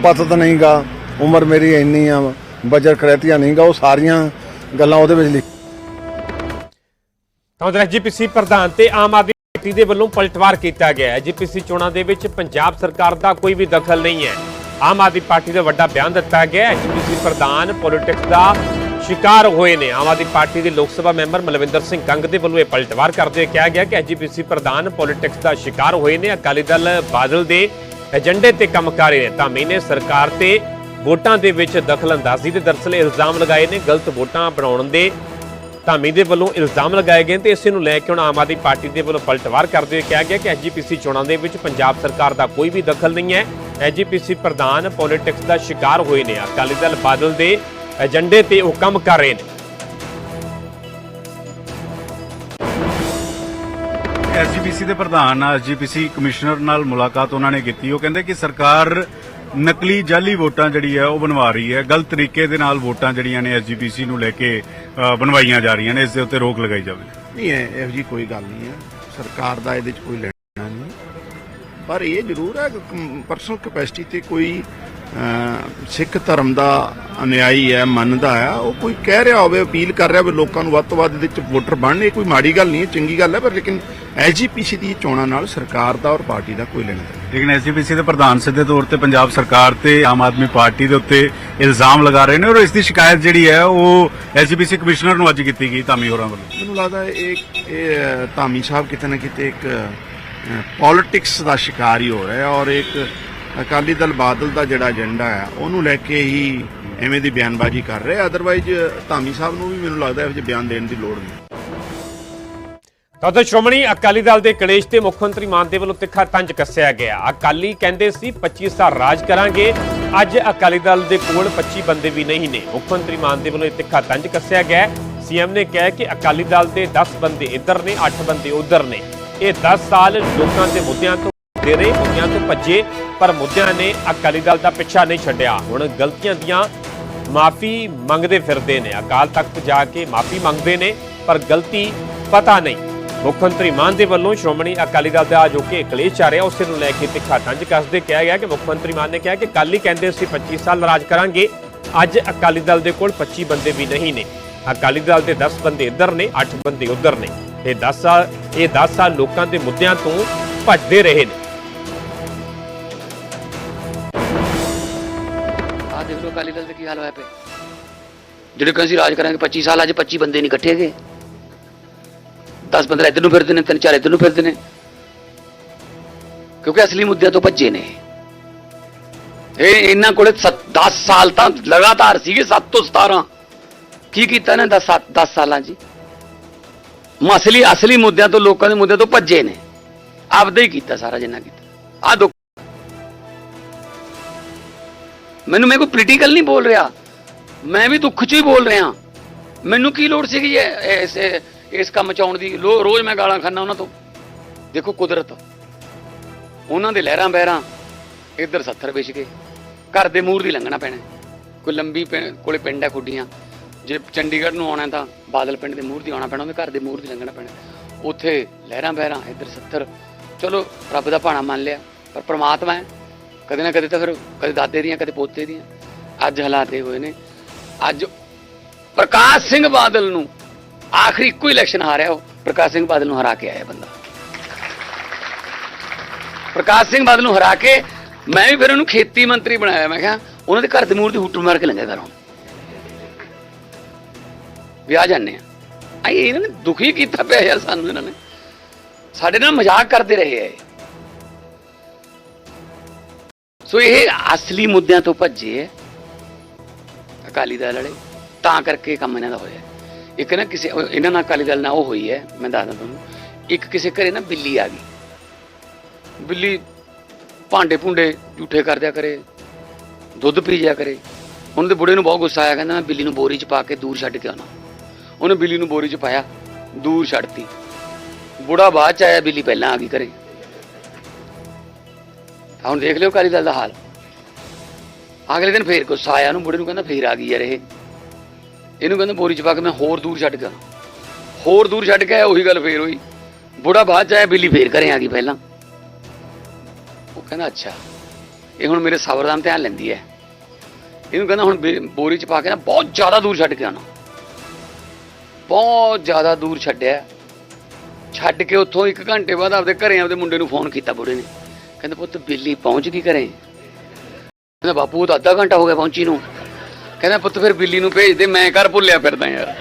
ਪਤਤ ਨਹੀਂਗਾ, ਉਮਰ ਮੇਰੀ ਇੰਨੀ ਆ ਬਜਰ ਕਰੈਤੀਆ ਨਹੀਂਗਾ, ਉਹ ਸਾਰੀਆਂ ਗੱਲਾਂ ਉਹਦੇ ਵਿੱਚ ਲਿਖ ਤਾਂ ਉਧਰ ਐਜੀਪੀਸੀ ਪ੍ਰਧਾਨ ਤੇ ਆਮ ਆਦਮੀ ਪਾਰਟੀ ਦੇ ਵੱਲੋਂ ਪਲਟਵਾਰ ਕੀਤਾ ਗਿਆ ਹੈ। ਐਜੀਪੀਸੀ ਚੋਣਾਂ ਦੇ ਵਿੱਚ ਪੰਜਾਬ ਸਰਕਾਰ ਦਾ ਕੋਈ ਵੀ ਦਖਲ ਨਹੀਂ ਹੈ। ਆਮ ਆਦਮੀ ਪਾਰਟੀ ਦਾ ਵੱਡਾ ਬਿਆਨ ਦਿੱਤਾ ਗਿਆ ਐਜੀਪੀਸੀ ਪ੍ਰਧਾਨ ਪੋਲਿਟਿਕਸ ਦਾ ਸ਼ਿਕਾਰ ਹੋਏ ਨੇ। ਆਮ ਆਦਮੀ ਪਾਰਟੀ ਦੇ ਲੋਕ ਸਭਾ ਮੈਂਬਰ ਮਲਵਿੰਦਰ ਸਿੰਘ ਕੰਗ ਦੇ ਵੱਲੋਂ ਇਹ ਪਲਟਵਾਰ ਕਰਦੇ ਹੋਏ ਕਿਹਾ ਗਿਆ ਕਿ ਐਜੀਪੀਸੀ ਪ੍ਰਧਾਨ ਪੋਲਿਟਿਕਸ ਦਾ ਸ਼ਿਕਾਰ ਹੋਏ ਨੇ। ਅਕਾਲੀ ਦਲ ਬਾਦਲ ਦੇ ਏਜੰਡੇ ਤੇ ਕੰਮ ਕਰ ਰਹੇ ਨੇ। ਧਾਮੀ ਨੇ ਸਰਕਾਰ ਤੇ ਵੋਟਾਂ ਦੇ ਵਿੱਚ ਦਖਲ ਅੰਦਾਜ਼ੀ ਦੇ ਦਰਸਲ ਇਲਜ਼ਾਮ ਲਗਾਏ ਨੇ। ਗਲਤ ਵੋਟਾਂ ਬਣਾਉਣ ਦੇ ਧਾਮੀ ਦੇ ਵੱਲੋਂ ਇਲਜ਼ਾਮ ਲਗਾਏ ਗਏ ਤੇ ਇਸੇ ਨੂੰ ਲੈ ਕੇ ਹੁਣ ਆਮ ਆਦਮੀ ਪਾਰਟੀ ਦੇ ਵੱਲੋਂ ਪਲਟਵਾਰ ਕਰਦੇ ਹੋਏ ਕਿਹਾ ਗਿਆ ਕਿ ਐਜੀਪੀਸੀ ਚੋਣਾਂ ਦੇ ਵਿੱਚ ਪੰਜਾਬ ਸਰਕਾਰ ਦਾ ਕੋਈ ਵੀ ਦਖਲ ਨਹੀਂ ਹੈ। ਐਜੀਪੀਸੀ ਪ੍ਰਧਾਨ ਪੋਲਿਟਿਕਸ ਦਾ ਸ਼ਿਕਾਰ ਹੋਏ ਨੇ। ਅਕਾਲੀ ਦਲ ਬਾਦਲ ਦੇ ਏਜੰਡੇ ਤੇ ਉਹ ਕੰਮ ਕਰ ਰਹੇ ਨੇ। ਐਸਜੀਪੀਸੀ ਦੇ ਪ੍ਰਧਾਨ, ਐਸਜੀਪੀਸੀ ਕਮਿਸ਼ਨਰ ਨਾਲ ਮੁਲਾਕਾਤ ਉਹਨਾਂ ਨੇ ਕੀਤੀ। ਉਹ ਕਹਿੰਦੇ ਕਿ ਸਰਕਾਰ ਨਕਲੀ ਜਾਲੀ ਵੋਟਾਂ ਜਿਹੜੀ ਹੈ, ਉਹ ਬਣਵਾ ਰਹੀ ਹੈ। ਗਲਤ ਤਰੀਕੇ ਦੇ ਨਾਲ ਵੋਟਾਂ ਜਿਹੜੀਆਂ ਨੇ ਐਸਜੀਪੀਸੀ ਨੂੰ ਲੈ ਕੇ ਬਣਵਾਈਆਂ ਜਾ ਰਹੀਆਂ ਨੇ, ਇਸ ਦੇ ਉੱਤੇ ਰੋਕ ਲਗਾਈ ਜਾਵੇ। ਨਹੀਂ ਹੈ ਇਹੋ ਜੀ ਕੋਈ ਗੱਲ ਨਹੀਂ ਹੈ। ਸਰਕਾਰ ਦਾ ਇਹਦੇ 'ਚ ਕੋਈ ਲੈਣਾ ਨਹੀਂ। ਪਰ ਇਹ ਜ਼ਰੂਰ ਹੈ ਪਰਸਨਲ ਕਪੈਸਿਟੀ ਤੇ ਕੋਈ ਸਿੱਖ ਧਰਮ ਦਾ ਅਨੁਯਾਈ ਹੈ ਮੰਨਦਾ ਆ ਉਹ ਕੋਈ ਕਹਿ ਰਿਹਾ ਹੋਵੇ ਅਪੀਲ ਕਰ ਰਿਹਾ ਵੀ ਲੋਕਾਂ ਨੂੰ ਵੱਧ ਤੋਂ ਵੱਧ ਇਹਦੇ ਵਿੱਚ ਵੋਟਰ ਬਣਨ ਇਹ ਕੋਈ ਮਾੜੀ ਗੱਲ ਨਹੀਂ ਹੈ ਚੰਗੀ ਗੱਲ ਹੈ ਪਰ ਲੇਕਿਨ ਐਜੀਪੀਸੀ ਦੀ ਚੋਣਾਂ ਨਾਲ ਸਰਕਾਰ ਦਾ ਔਰ ਪਾਰਟੀ ਦਾ ਕੋਈ ਲੈਣਾ ਦੇਣਾ ਨਹੀਂ। ਲੇਕਿਨ ਐਸਜੀਪੀਸੀ ਦੇ ਪ੍ਰਧਾਨ ਸਿੱਧੇ ਤੌਰ ਤੇ ਪੰਜਾਬ ਸਰਕਾਰ ਤੇ ਆਮ ਆਦਮੀ ਪਾਰਟੀ ਦੇ ਉੱਤੇ ਇਲਜ਼ਾਮ ਲਗਾ ਰਹੇ ਨੇ ਔਰ ਇਸ ਦੀ ਸ਼ਿਕਾਇਤ ਜਿਹੜੀ ਹੈ ਉਹ ਐਸਜੀਪੀਸੀ ਕਮਿਸ਼ਨਰ ਨੂੰ ਅੱਜ ਕੀਤੀ ਗਈ ਧਾਮੀ ਹੋਰਾਂ ਵੱਲੋਂ ਮੈਨੂੰ ਲੱਗਦਾ ਹੈ ਇਹ ਇਹ ਧਾਮੀ ਸਾਹਿਬ ਕਿਤੇ ਨਾ ਕਿਤੇ ਇੱਕ ਪੋਲਿਟਿਕਸ ਦਾ ਸ਼ਿਕਾਰ ਹੀ ਹੋ ਰਿਹਾ ਹੈ ਔਰ ਇੱਕ ਅਕਾਲੀ ਦਲ ਬਾਦਲ ਦਾ ਜਿਹੜਾ ਏਜੰਡਾ ਹੈ, ਉਹਨੂੰ ਲੈ ਕੇ ਹੀ ਐਵੇਂ ਦੀ ਬਿਆਨਬਾਜ਼ੀ ਕਰ ਰਿਹਾ ਅਦਰਵਾਈਜ਼ ਧਾਮੀ ਸਾਹਿਬ ਨੂੰ ਵੀ ਮੈਨੂੰ ਲੱਗਦਾ ਇਹੋ ਜਿਹੇ ਬਿਆਨ ਦੇਣ ਦੀ ਲੋੜ ਨਹੀਂ। ਤਾਂ ਸ਼੍ਰੋਮਣੀ ਅਕਾਲੀ ਦਲ ਦੇ ਕਲੇਸ਼ ਤੇ ਮੁੱਖ ਮੰਤਰੀ ਮਾਨ ਦੇ ਵੱਲੋਂ ਤਿੱਖਾ ਤੰਜ ਕੱਸਿਆ ਗਿਆ। ਅਕਾਲੀ ਕਹਿੰਦੇ ਸੀ 25 ਸਾਲ ਰਾਜ ਕਰਾਂਗੇ। ਅੱਜ ਅਕਾਲੀ ਦਲ ਦੇ ਕੋਲ 25 ਬੰਦੇ ਵੀ ਨਹੀਂ ਨੇ। ਮੁੱਖ ਮੰਤਰੀ ਮਾਨ ਦੇ ਵੱਲੋਂ ਇਹ ਤਿੱਖਾ ਤੰਜ ਕੱਸਿਆ ਗਿਆ। ਸੀਐਮ ਨੇ ਕਿਹਾ ਕਿ ਅਕਾਲੀ ਦਲ ਦੇ 10 ਬੰਦੇ ਇੱਧਰ ਨੇ 8 ਬੰਦੇ ਉੱਧਰ ਨੇ। ਇਹ 10 ਸਾਲ ਲੋਕਾਂ ਦੇ ਮੁੱਦਿਆਂ ਤੋਂ ਦੇ ਰਹੇ ਮੁੱਦਿਆਂ ਤੋਂ ਭੱਜੇ, ਪਰ ਮੁੱਦਿਆਂ ਨੇ ਅਕਾਲੀ ਦਲ ਦਾ ਪਿੱਛਾ ਨਹੀਂ ਛੱਡਿਆ। ਹੁਣ ਗਲਤੀਆਂ ਦੀਆਂ ਮਾਫੀ ਮੰਗਦੇ ਫਿਰਦੇ ਨੇ। ਅਕਾਲ ਤਖਤ ਜਾ ਕੇ ਮਾਫੀ ਮੰਗਦੇ ਨੇ, ਪਰ ਗਲਤੀ ਪਤਾ ਨਹੀਂ। ਮੁੱਖ ਮੰਤਰੀ ਮਾਨ ਦੇ ਵੱਲੋਂ ਸ਼੍ਰੋਮਣੀ ਅਕਾਲੀ ਦਲ ਦਾ ਜੋ ਕਿ ਕਲੇਸ਼ ਚੱਲ ਰਿਹਾ। ਉਸੇ ਨੂੰ ਲੈ ਕੇ ਤਿੱਖਾ ਤੰਜ ਕੱਸਦੇ ਕਿਹਾ ਗਿਆ ਕਿ ਮੁੱਖ ਮੰਤਰੀ ਮਾਨ ਨੇ ਕਿਹਾ ਕਿ ਕੱਲ ਹੀ ਕਹਿੰਦੇ ਸੀ 25 ਸਾਲ ਰਾਜ ਕਰਾਂਗੇ। ਅੱਜ ਅਕਾਲੀ ਦਲ ਦੇ ਕੋਲ 25 ਬੰਦੇ ਵੀ ਨਹੀਂ ਨੇ। ਅਕਾਲੀ ਦਲ ਦੇ 10 ਬੰਦੇ ਇੱਧਰ ਨੇ 8 ਬੰਦੇ ਉੱਧਰ ਨੇ। ਇਹ 10 ਸਾਲ, ਇਹ 10 ਸਾਲ ਲੋਕਾਂ ਦੇ ਮੁੱਦਿਆਂ ਤੋਂ ਭੱਜਦੇ ਰਹੇ ਨੇ। ਦੇਖ ਅਕਾਲੀ ਦਲ ਦਾ ਕੀ ਹਾਲ ਹੋਇਆ ਪਿਆ? ਜਿਹੜੇ ਕਹਿੰਦੇ ਸੀ ਰਾਜ ਕਰਾਂਗੇ 25 ਸਾਲ, ਅੱਜ 25 ਬੰਦੇ ਨਹੀਂ ਇਕੱਠੇ ਗਏ 10 15 ਇੱਧਰ ਨੂੰ ਫਿਰਦੇ ਨੇ, ਤਿੰਨ ਚਾਰ ਇੱਧਰ ਨੂੰ ਫਿਰਦੇ ਨੇ। ਕਿਉਂਕਿ ਅਸਲੀ ਮੁੱਦਿਆਂ ਤੋਂ ਭੱਜੇ ਨੇ। ਇਹ ਇਹਨਾਂ ਕੋਲੇ 10 ਸਾਲ ਤਾਂ ਲਗਾਤਾਰ ਸੀਗੇ 7 ਤੋਂ 17 ਕੀ ਕੀਤਾ ਇਹਨਾਂ 10 10 ਸਾਲਾਂ ਜੀ ਮਸਲੀ ਅਸਲੀ ਮੁੱਦਿਆਂ ਤੋਂ, ਲੋਕਾਂ ਦੇ ਮੁੱਦਿਆਂ ਤੋਂ ਭੱਜੇ ਨੇ। ਆਪਦਾ ਹੀ ਕੀਤਾ, ਸਾਰਾ ਜਿੰਨਾ ਕੀਤਾ। ਆ ਮੈਨੂੰ ਮੈਂ ਕੋਈ ਪੋਲੀਟੀਕਲ ਨਹੀਂ ਬੋਲ ਰਿਹਾ। ਮੈਂ ਵੀ ਦੁੱਖ 'ਚ ਹੀ ਬੋਲ ਰਿਹਾ। ਮੈਨੂੰ ਕੀ ਲੋੜ ਸੀਗੀ ਇਹ- ਇਸ ਇਸ ਕੰਮ 'ਚ ਆਉਣ ਦੀ? ਲੋ- ਰੋਜ਼ ਮੈਂ ਗਾਲਾਂ ਖਾਨਾ ਉਹਨਾਂ ਤੋਂ। ਦੇਖੋ ਕੁਦਰਤ। ਉਹਨਾਂ ਦੇ ਲਹਿਰਾਂ ਬਹਿਰਾਂ ਇੱਧਰ 70 ਵਿਛ ਗਏ। ਘਰ ਦੇ ਮੂਹਰ ਦੀ ਲੰਘਣਾ ਪੈਣਾ। ਕੋਈ ਲੰਬੀ ਪਿੰ- ਕੋਲੇ ਪਿੰਡ ਹੈ ਖੁੱਡੀਆਂ। ਜੇ ਚੰਡੀਗੜ੍ਹ ਨੂੰ ਆਉਣਾ ਤਾਂ ਬਾਦਲ ਪਿੰਡ ਦੇ ਮੂਹਰ ਦੀ ਆਉਣਾ ਪੈਣਾ, ਉਹਦੇ ਘਰ ਦੇ ਮੂਹਰ ਦੀ ਲੰਘਣਾ ਪੈਣਾ। ਉੱਥੇ ਲਹਿਰਾਂ ਬਹਿਰਾਂ ਇੱਧਰ 70 ਚਲੋ, ਰੱਬ ਦਾ ਭਾਣਾ ਮੰਨ ਲਿਆ, ਪਰ ਪ੍ਰਮਾਤਮਾ ਹੈ। ਕਦੇ ਨਾ ਕਦੇ ਤਾਂ ਫਿਰ ਕਦੇ ਦਾਦੇ ਦੀਆਂ, ਕਦੇ ਪੋਤੇ ਦੀਆਂ। ਅੱਜ ਹਾਲਾਤ ਇਹ ਹੋਏ ਨੇ। ਅੱਜ ਪ੍ਰਕਾਸ਼ ਸਿੰਘ ਬਾਦਲ ਨੂੰ ਆਖਰੀ ਇੱਕੋ ਹੀ ਇਲੈਕਸ਼ਨ ਹਾਰਿਆ ਉਹ। ਪ੍ਰਕਾਸ਼ ਸਿੰਘ ਬਾਦਲ ਨੂੰ ਹਰਾ ਕੇ ਆਇਆ ਬੰਦਾ। ਪ੍ਰਕਾਸ਼ ਸਿੰਘ ਬਾਦਲ ਨੂੰ ਹਰਾ ਕੇ ਮੈਂ ਵੀ ਫਿਰ ਉਹਨੂੰ ਖੇਤੀ ਮੰਤਰੀ ਬਣਾਇਆ। ਮੈਂ ਕਿਹਾ, ਉਹਨਾਂ ਦੇ ਘਰ ਦੇ ਮੂਹਰ ਦੀ ਹੁੱਟ ਮਾਰ ਕੇ ਲੰਘਿਆ ਘਰੋਂ। ਵੀ ਆ ਜਾਂਦੇ ਆ। ਆਈ ਇਹਨਾਂ ਨੇ ਦੁਖੀ ਕੀਤਾ ਪਿਆ ਯਾਰ ਸਾਨੂੰ ਇਹਨਾਂ ਨੇ। ਸਾਡੇ ਨਾਲ ਮਜ਼ਾਕ ਕਰਦੇ ਰਹੇ ਆ ਸੋ ਇਹ ਅਸਲੀ ਮੁੱਦਿਆਂ ਤੋਂ ਭੱਜੇ ਐ ਅਕਾਲੀ ਦਲ ਵਾਲੇ, ਤਾਂ ਕਰਕੇ ਕੰਮ ਇਹਨਾਂ ਦਾ ਹੋਇਆ ਇੱਕ ਨਾ ਕਿਸੇ ਇਹਨਾਂ ਨਾਲ ਅਕਾਲੀ ਦਲ ਨਾਲ ਉਹ ਹੋਈ ਹੈ, ਮੈਂ ਦੱਸਦਾ ਤੁਹਾਨੂੰ। ਇੱਕ ਕਿਸੇ ਘਰੇ ਨਾ ਬਿੱਲੀ ਆ ਗਈ। ਬਿੱਲੀ ਭਾਂਡੇ ਭੁੰਡੇ ਝੂਠੇ ਕਰ ਦਿਆ ਕਰੇ, ਦੁੱਧ ਪੀ ਜਾ ਕਰੇ। ਉਹਨਾਂ ਦੇ ਬੁੜੇ ਨੂੰ ਬਹੁਤ ਗੁੱਸਾ ਆਇਆ, ਕਹਿੰਦਾ ਮੈਂ ਬਿੱਲੀ ਨੂੰ ਬੋਰੀ 'ਚ ਪਾ ਕੇ ਦੂਰ ਛੱਡ ਕੇ ਆਉਣਾ। ਉਹਨੇ ਬਿੱਲੀ ਨੂੰ ਬੋਰੀ 'ਚ ਪਾਇਆ, ਦੂਰ ਛੱਡਤੀ। ਬੁੜਾ ਬਾਅਦ 'ਚ ਆਇਆ, ਬਿੱਲੀ ਪਹਿਲਾਂ ਆ ਗਈ ਘਰੇ। ਹੁਣ ਦੇਖ ਲਿਓ ਅਕਾਲੀ ਦਲ ਦਾ ਹਾਲ। ਅਗਲੇ ਦਿਨ ਫੇਰ ਗੁੱਸਾ ਆਇਆ, ਉਹਨੂੰ ਬੁੜੇ ਨੂੰ ਕਹਿੰਦਾ ਫੇਰ ਆ ਗਈ ਯਾਰ ਇਹ। ਇਹਨੂੰ ਕਹਿੰਦਾ ਬੋਰੀ ਚ ਪਾ ਕੇ ਮੈਂ ਹੋਰ ਦੂਰ ਛੱਡ ਗਿਆ ਹੋਰ ਦੂਰ ਛੱਡ ਕੇ ਆਇਆ, ਉਹੀ ਗੱਲ ਫੇਰ ਹੋਈ। ਬੁੜਾ ਬਾਅਦ ਚ ਆਇਆ, ਬਿੱਲੀ ਫੇਰ ਘਰੇ ਆ ਗਈ ਪਹਿਲਾਂ। ਉਹ ਕਹਿੰਦਾ ਅੱਛਾ, ਇਹ ਹੁਣ ਮੇਰੇ ਸਬਰ ਦਾ ਧਿਆਨ ਲੈਂਦੀ ਹੈ। ਇਹਨੂੰ ਕਹਿੰਦਾ ਹੁਣ ਬੇ- ਬੋਰੀ ਚ ਪਾ ਕੇ ਨਾ ਬਹੁਤ ਜ਼ਿਆਦਾ ਦੂਰ ਛੱਡ ਕੇ ਆਣਾ ਬਹੁਤ ਜ਼ਿਆਦਾ ਦੂਰ ਛੱਡਿਆ। ਛੱਡ ਕੇ ਉੱਥੋਂ ਇੱਕ ਘੰਟੇ ਬਾਅਦ ਆਪਦੇ ਘਰੇ ਆਪਦੇ ਮੁੰਡੇ ਨੂੰ ਫੋਨ ਕੀਤਾ ਬੁੜੇ ਨੇ। ਕਹਿੰਦਾ ਪੁੱਤ ਬਿੱਲੀ ਪਹੁੰਚ ਗਈ ਘਰੇ। ਕਹਿੰਦਾ ਬਾਪੂ ਤਾਂ ਅੱਧਾ ਘੰਟਾ ਹੋ ਗਿਆ ਪਹੁੰਚੀ ਨੂੰ। ਕਹਿੰਦਾ ਪੁੱਤ ਫਿਰ ਬਿੱਲੀ ਨੂੰ ਭੇਜ ਦੇ, ਮੈਂ ਘਰ ਭੁੱਲਿਆ ਫਿਰਦਾ ਯਾਰ।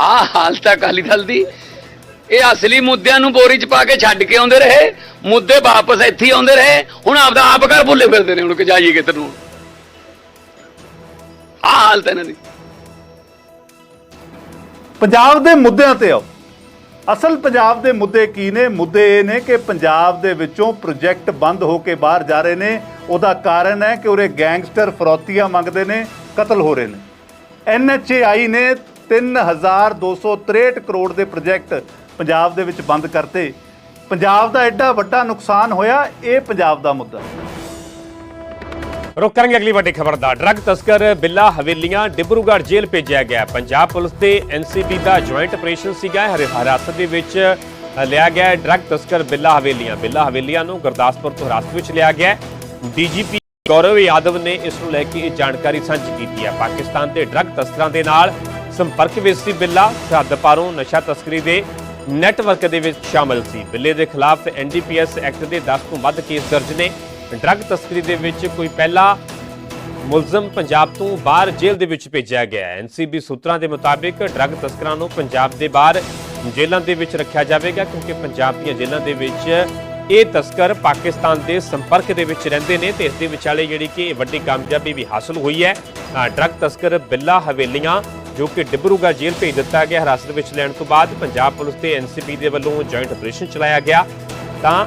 ਆ ਹਾਲਤ ਹੈ ਅਕਾਲੀ ਦਲ ਦੀ। ਇਹ ਅਸਲੀ ਮੁੱਦਿਆਂ ਨੂੰ ਬੋਰੀ ਚ ਪਾ ਕੇ ਛੱਡ ਕੇ ਆਉਂਦੇ ਰਹੇ। ਮੁੱਦੇ ਵਾਪਸ ਇੱਥੇ ਆਉਂਦੇ ਰਹੇ। ਹੁਣ ਆਪਦਾ ਆਪ ਘਰ ਭੁੱਲੇ ਫਿਰਦੇ ਨੇ, ਹੁਣ ਕਿ ਜਾਈਏ ਕਿੱਧਰ ਨੂੰ। ਆ ਹਾਲਤ ਇਹਨਾਂ ਦੀ। ਪੰਜਾਬ ਦੇ ਮੁੱਦਿਆਂ ਤੇ ਆਓ। ਅਸਲ ਪੰਜਾਬ ਦੇ ਮੁੱਦੇ ਕੀ ਨੇ? ਮੁੱਦੇ ਇਹ ਨੇ ਕਿ ਪੰਜਾਬ ਦੇ ਵਿੱਚੋਂ ਪ੍ਰੋਜੈਕਟ ਬੰਦ ਹੋ ਕੇ ਬਾਹਰ ਜਾ ਰਹੇ ਨੇ। ਉਹਦਾ ਕਾਰਨ ਹੈ ਕਿ ਉਰੇ ਗੈਂਗਸਟਰ ਫਰੋਤੀਆਂ ਮੰਗਦੇ ਨੇ, ਕਤਲ ਹੋ ਰਹੇ ਨੇ। ਐਨਐਚਏਆਈ ਨੇ 3263 ਕਰੋੜ ਦੇ ਪ੍ਰੋਜੈਕਟ ਪੰਜਾਬ ਦੇ ਵਿੱਚ ਬੰਦ ਕਰਤੇ। ਪੰਜਾਬ ਦਾ ਐਡਾ ਵੱਡਾ ਨੁਕਸਾਨ ਹੋਇਆ, ਇਹ ਪੰਜਾਬ ਦਾ ਮੁੱਦਾ। ਰੁਕ ਕਰਾਂਗੇ ਅਗਲੀ ਵੱਡੀ ਖਬਰ ਦਾ। ਡਰੱਗ ਤਸਕਰ ਬਿੱਲਾ ਹਵੇਲੀਆਂ ਡਿਬਰੂਗੜ੍ਹ ਜੇਲ੍ਹ ਭੇਜਿਆ ਗਿਆ। ਪੰਜਾਬ ਪੁਲਿਸ ਤੇ ਐਨਸੀਬੀ ਦਾ ਜੁਆਇੰਟ ਆਪਰੇਸ਼ਨ ਸੀਗਾ। ਹਿਰਾਸਤ ਦੇ ਵਿੱਚ ਲਿਆ ਗਿਆ ਡਰੱਗ ਤਸਕਰ ਬਿੱਲਾ ਹਵੇਲੀਆਂ। ਬਿੱਲਾ ਹਵੇਲੀਆਂ ਨੂੰ ਗੁਰਦਾਸਪੁਰ ਤੋਂ ਹਿਰਾਸਤ ਵਿੱਚ ਲਿਆ ਗਿਆ ਹੈ। ਡੀਜੀਪੀ ਗੌਰਵ ਯਾਦਵ ਨੇ ਇਸ ਨੂੰ ਲੈ ਕੇ ਇਹ ਜਾਣਕਾਰੀ ਸਾਂਝੀ ਕੀਤੀ ਹੈ। ਪਾਕਿਸਤਾਨ ਦੇ ਡਰੱਗ ਤਸਕਰਾਂ ਦੇ ਨਾਲ ਸੰਪਰਕ ਵਿੱਚ ਸੀ ਬਿੱਲਾ। ਸਰਹੱਦ ਪਾਰੋਂ ਨਸ਼ਾ ਤਸਕਰੀ ਦੇ ਨੈਟਵਰਕ ਦੇ ਵਿੱਚ ਸ਼ਾਮਲ ਸੀ। ਬਿੱਲੇ ਦੇ ਖਿਲਾਫ ਐਨਡੀਪੀਐਸ ਐਕਟ ਦੇ 10 ਤੋਂ ਵੱਧ ਕੇਸ ਦਰਜ ਨੇ। ਡਰੱਗ ਤਸਕਰੀ ਦੇ ਵਿੱਚ ਕੋਈ ਪਹਿਲਾ ਮੁਲਜ਼ਮ ਪੰਜਾਬ ਤੋਂ ਬਾਹਰ ਜੇਲ੍ਹ ਦੇ ਵਿੱਚ ਭੇਜਿਆ ਗਿਆ ਹੈ। ਐਨਸੀਬੀ ਸੂਤਰਾਂ ਦੇ ਮੁਤਾਬਿਕ ਡਰੱਗ ਤਸਕਰਾਂ ਨੂੰ ਪੰਜਾਬ ਦੇ ਬਾਹਰ ਜੇਲ੍ਹਾਂ ਦੇ ਵਿੱਚ ਰੱਖਿਆ ਜਾਵੇਗਾ ਕਿਉਂਕਿ ਪੰਜਾਬ ਦੀਆਂ ਜੇਲ੍ਹਾਂ ਦੇ ਵਿੱਚ ਇਹ ਤਸਕਰ ਪਾਕਿਸਤਾਨ ਦੇ ਸੰਪਰਕ ਦੇ ਵਿੱਚ ਰਹਿੰਦੇ ਨੇ ਤੇ ਇਸ ਦੇ ਵਿਚਾਲੇ ਜਿਹੜੀ ਕਿ ਵੱਡੀ ਕਾਮਯਾਬੀ ਵੀ ਹਾਸਲ ਹੋਈ ਹੈ। ਡਰੱਗ ਤਸਕਰ ਬਿੱਲਾ ਹਵੇਲੀਆਂ, ਜੋ ਕਿ ਡਿਬਰੂਗੜ੍ਹ ਜੇਲ੍ਹ ਭੇਜ ਦਿੱਤਾ ਗਿਆ, ਹਿਰਾਸਤ ਵਿੱਚ ਲੈਣ ਤੋਂ ਬਾਅਦ ਪੰਜਾਬ ਪੁਲਿਸ ਤੇ ਐਨਸੀਬੀ ਦੇ ਵੱਲੋਂ ਜੁਆਇੰਟ ਆਪਰੇਸ਼ਨ ਚਲਾਇਆ ਗਿਆ। ਤਾਂ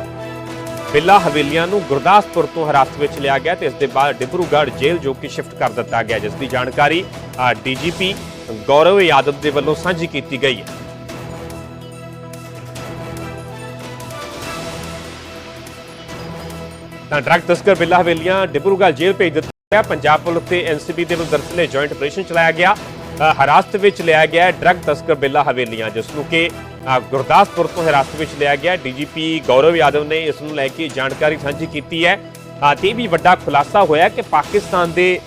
ਬਿੱਲਾ ਹਵੇਲੀਆਂ ਨੂੰ ਗੁਰਦਾਸਪੁਰ ਤੋਂ ਹਿਰਾਸਤ ਵਿੱਚ ਲਿਆ ਗਿਆ ਤੇ ਇਸ ਦੇ ਬਾਅਦ ਡਿਬਰੂਗੜ੍ਹ ਜੇਲ੍ਹ ਜੋ ਕਿ ਸ਼ਿਫਟ ਕਰ ਦਿੱਤਾ ਗਿਆ ਜਿਸ ਦੀ ਜਾਣਕਾਰੀ ਡੀਜੀਪੀ ਗੌਰਵ ਯਾਦਵ ਦੇ ਵੱਲੋਂ ਸਾਂਝੀ ਕੀਤੀ ਗਈ ਹੈ। ਤਾਂ ਡਰੱਗ ਤਸਕਰ ਬਿੱਲਾ ਹਵੇਲੀਆਂ ਡਿਬਰੂਗੜ੍ਹ ਜੇਲ੍ਹ ਭੇਜ ਦਿੱਤਾ ਗਿਆ। ਪੰਜਾਬ ਪੁਲਿਸ ਤੇ ਐਨਸੀਬੀ ਦੇ ਵੱਲੋਂ ਦਰਸਲੇ ਜੁਆਇੰਟ ਆਪਰੇਸ਼ਨ ਚਲਾਇਆ ਗਿਆ। ਅ, ਹਿਰਾਸਤ ਵਿੱਚ ਲਿਆ ਗਿਆ ਡਰੱਗ ਤਸਕਰ ਬਿੱਲਾ ਹਵੇਲੀਆਂ ਜਿਸ ਨੂੰ ਕਿ ਗੁਰਦਾਸਪੁਰ ਤੋਂ ਹਿਰਾਸਤ ਵਿੱਚ ਲਿਆ ਗਿਆ। ਡੀਜੀਪੀ ਗੌਰਵ ਯਾਦਵ ਨੇ ਇਸ ਨੂੰ ਲੈ ਕੇ ਜਾਣਕਾਰੀ ਸਾਂਝੀ ਕੀਤੀ ਹੈ। ਅ, ਤੇ ਇਹ ਵੀ ਵੱਡਾ ਖੁਲਾਸਾ ਹੋਇਆ ਕਿ ਪਾਕਿਸਤਾਨ ਦੇ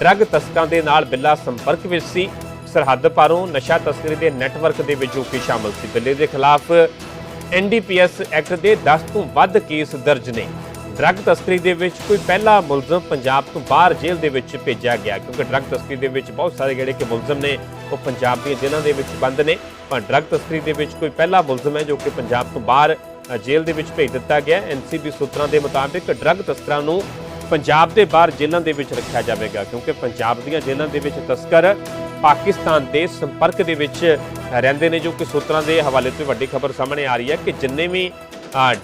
ਡਰੱਗ ਤਸਕਰਾਂ ਦੇ ਨਾਲ ਬਿੱਲਾ ਸੰਪਰਕ ਵਿੱਚ ਸੀ। ਸਰਹੱਦ ਪਾਰੋਂ ਨਸ਼ਾ ਤਸਕਰੀ ਦੇ ਨੈਟਵਰਕ ਦੇ ਵਿੱਚ ਜੋ ਕਿ ਸ਼ਾਮਲ ਸੀ। ਬਿੱਲੇ ਦੇ ਖਿਲਾਫ ਐਨਡੀਪੀਐਸ ਐਕਟ ਦੇ 10 ਤੋਂ ਵੱਧ ਕੇਸ ਦਰਜ ਨੇ। ਡਰੱਗ ਤਸਕਰੀ ਦੇ ਵਿੱਚ ਕੋਈ ਪਹਿਲਾ ਮੁਲਜ਼ਮ ਪੰਜਾਬ ਤੋਂ ਬਾਹਰ ਜੇਲ੍ਹ ਦੇ ਵਿੱਚ ਭੇਜਿਆ ਗਿਆ ਕਿਉਂਕਿ ਡਰੱਗ ਤਸਕਰੀ ਦੇ ਵਿੱਚ ਬਹੁਤ ਸਾਰੇ ਜਿਹੜੇ ਕਿ ਮੁਲਜ਼ਮ ਨੇ ਉਹ ਪੰਜਾਬ ਦੀਆਂ ਜੇਲ੍ਹਾਂ ਦੇ ਵਿੱਚ ਬੰਦ ਨੇ। ਪਰ ਡਰੱਗ ਤਸਕਰੀ ਦੇ ਵਿੱਚ ਕੋਈ ਪਹਿਲਾ ਮੁਲਜ਼ਮ ਹੈ ਜੋ ਕਿ ਪੰਜਾਬ ਤੋਂ ਬਾਹਰ ਜੇਲ੍ਹ ਦੇ ਵਿੱਚ ਭੇਜ ਦਿੱਤਾ ਗਿਆ ਐਨਸੀਬੀ ਸੂਤਰਾਂ ਦੇ ਮੁਤਾਬਿਕ ਡਰੱਗ ਤਸਕਰਾਂ ਨੂੰ ਪੰਜਾਬ ਦੇ ਬਾਹਰ ਜੇਲ੍ਹਾਂ ਦੇ ਵਿੱਚ ਰੱਖਿਆ ਜਾਵੇਗਾ, ਕਿਉਂਕਿ ਪੰਜਾਬ ਦੀਆਂ ਜੇਲ੍ਹਾਂ ਦੇ ਵਿੱਚ ਤਸਕਰ ਪਾਕਿਸਤਾਨ ਦੇ ਸੰਪਰਕ ਦੇ ਵਿੱਚ ਰਹਿੰਦੇ ਨੇ, ਜੋ ਕਿ ਸੂਤਰਾਂ ਦੇ ਹਵਾਲੇ ਤੋਂ ਵੱਡੀ ਖਬਰ ਸਾਹਮਣੇ ਆ ਰਹੀ ਹੈ ਕਿ ਜਿੰਨੇ ਵੀ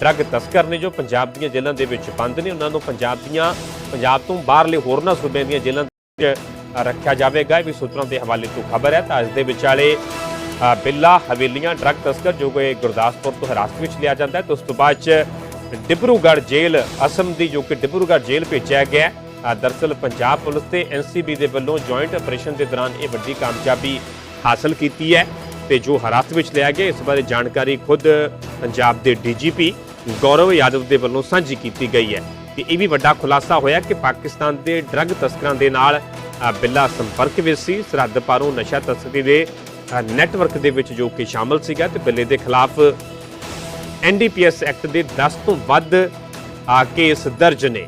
ਡਰੱਗ ਤਸਕਰ ਨੇ ਜੋ ਪੰਜਾਬ ਦੀਆਂ ਜੇਲ੍ਹਾਂ ਦੇ ਵਿੱਚ ਬੰਦ ਨੇ, ਉਹਨਾਂ ਨੂੰ ਪੰਜਾਬ ਦੀਆਂ, ਪੰਜਾਬ ਤੋਂ ਬਾਹਰਲੇ ਹੋਰਨਾਂ ਸੂਬਿਆਂ ਦੀਆਂ ਜੇਲ੍ਹਾਂ ਰੱਖਿਆ ਜਾਵੇਗਾ। ਇਹ ਵੀ ਸੂਤਰਾਂ ਦੇ ਹਵਾਲੇ ਤੋਂ ਖਬਰ ਹੈ। ਤਾਂ ਇਸ ਦੇ ਵਿਚਾਲੇ ਬਿੱਲਾ ਹਵੇਲੀਆਂ ਡਰੱਗ ਤਸਕਰ, ਜੋ ਕਿ ਗੁਰਦਾਸਪੁਰ ਤੋਂ ਹਿਰਾਸਤ ਵਿੱਚ ਲਿਆ ਜਾਂਦਾ ਹੈ, ਤੇ ਉਸ ਤੋਂ ਬਾਅਦ ਚ ਡਿਬਰੂਗੜ੍ਹ ਜੇਲ੍ਹ ਅਸਮ ਦੀ, ਜੋ ਕਿ ਡਿਬਰੂਗੜ੍ਹ ਜੇਲ੍ਹ ਭੇਜਿਆ ਗਿਆ ਹੈ। ਦਰਅਸਲ ਪੰਜਾਬ ਪੁਲਿਸ ਤੇ ਐਨਸੀਬੀ ਦੇ ਵੱਲੋਂ ਜੁਆਇੰਟ ਆਪਰੇਸ਼ਨ ਦੇ ਦੌਰਾਨ ਇਹ ਵੱਡੀ ਕਾਮਯਾਬੀ ਹਾਸਲ ਕੀਤੀ ਹੈ ਤੇ ਜੋ ਹਿਰਾਸਤ ਵਿੱਚ ਲਿਆ ਗਿਆ, ਇਸ ਬਾਰੇ ਜਾਣਕਾਰੀ ਖੁਦ ਪੰਜਾਬ ਦੇ ਡੀਜੀਪੀ ਗੌਰਵ ਯਾਦਵ ਦੇ ਵੱਲੋਂ ਸਾਂਝੀ ਕੀਤੀ ਗਈ ਹੈ। ਤੇ ਇਹ ਵੀ ਵੱਡਾ ਖੁਲਾਸਾ ਹੋਇਆ ਕਿ ਪਾਕਿਸਤਾਨ ਦੇ ਡਰੱਗ ਤਸਕਰਾਂ ਦੇ ਨਾਲ ਬਿੱਲਾ ਸੰਪਰਕ ਵਿੱਚ ਸੀ। ਸਰਹੱਦ ਪਾਰੋਂ ਨਸ਼ਾ ਤਸਕਰੀ ਦੇ ਅ, ਨੈਟਵਰਕ ਦੇ ਵਿੱਚ ਜੋ ਕਿ ਸ਼ਾਮਲ ਸੀਗਾ ਤੇ ਬਿੱਲੇ ਦੇ ਖਿਲਾਫ ਐਨਡੀਪੀਐਸ ਐਕਟ ਦੇ 10 ਤੋਂ ਵੱਧ ਆ ਕੇਸ ਦਰਜ ਨੇ।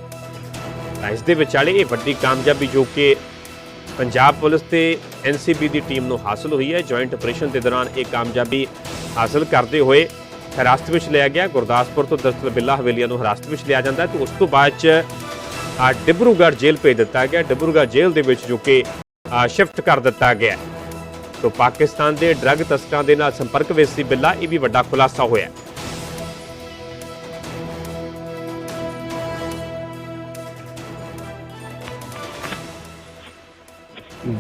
ਤਾਂ ਇਸ ਦੇ ਵਿਚਾਲੇ ਇਹ ਵੱਡੀ ਕਾਮਯਾਬੀ ਜੋ ਕਿ ਪੰਜਾਬ ਪੁਲਿਸ ਤੇ ਐਨਸੀਬੀ ਦੀ ਟੀਮ ਨੂੰ ਹਾਸਲ ਹੋਈ ਹੈ। ਜੁਆਇੰਟ ਆਪਰੇਸ਼ਨ ਦੇ ਦੌਰਾਨ ਇਹ ਕਾਮਯਾਬੀ ਹਾਸਲ ਕਰਦੇ ਹੋਏ ਹਿਰਾਸਤ ਵਿੱਚ ਲਿਆ ਗਿਆ। ਗੁਰਦਾਸਪੁਰ ਤੋਂ ਦਸਤਲ ਬਿੱਲਾ ਹਵੇਲੀਆਂ ਨੂੰ ਹਿਰਾਸਤ ਵਿੱਚ ਲਿਆ ਜਾਂਦਾ ਹੈ ਤੇ ਉਸ ਤੋਂ ਬਾਅਦ ਚ ਡਿਬਰੂਗੜ੍ਹ ਜੇਲ੍ਹ ਭੇਜ ਦਿੱਤਾ ਗਿਆ। ਡਿਬਰੂਗੜ੍ਹ ਜੇਲ੍ਹ ਦੇ ਵਿੱਚ ਜੋ ਕਿ ਸ਼ਿਫਟ ਕਰ ਦਿੱਤਾ ਗਿਆ। ਤੋਂ ਪਾਕਿਸਤਾਨ ਦੇ ਡਰੱਗ ਤਸਕਰਾਂ ਦੇ ਨਾਲ ਸੰਪਰਕ ਵਿੱਚ ਸੀ ਬਿੱਲਾ ਇਹ ਵੀ ਵੱਡਾ ਖੁਲਾਸਾ ਹੋਇਆ।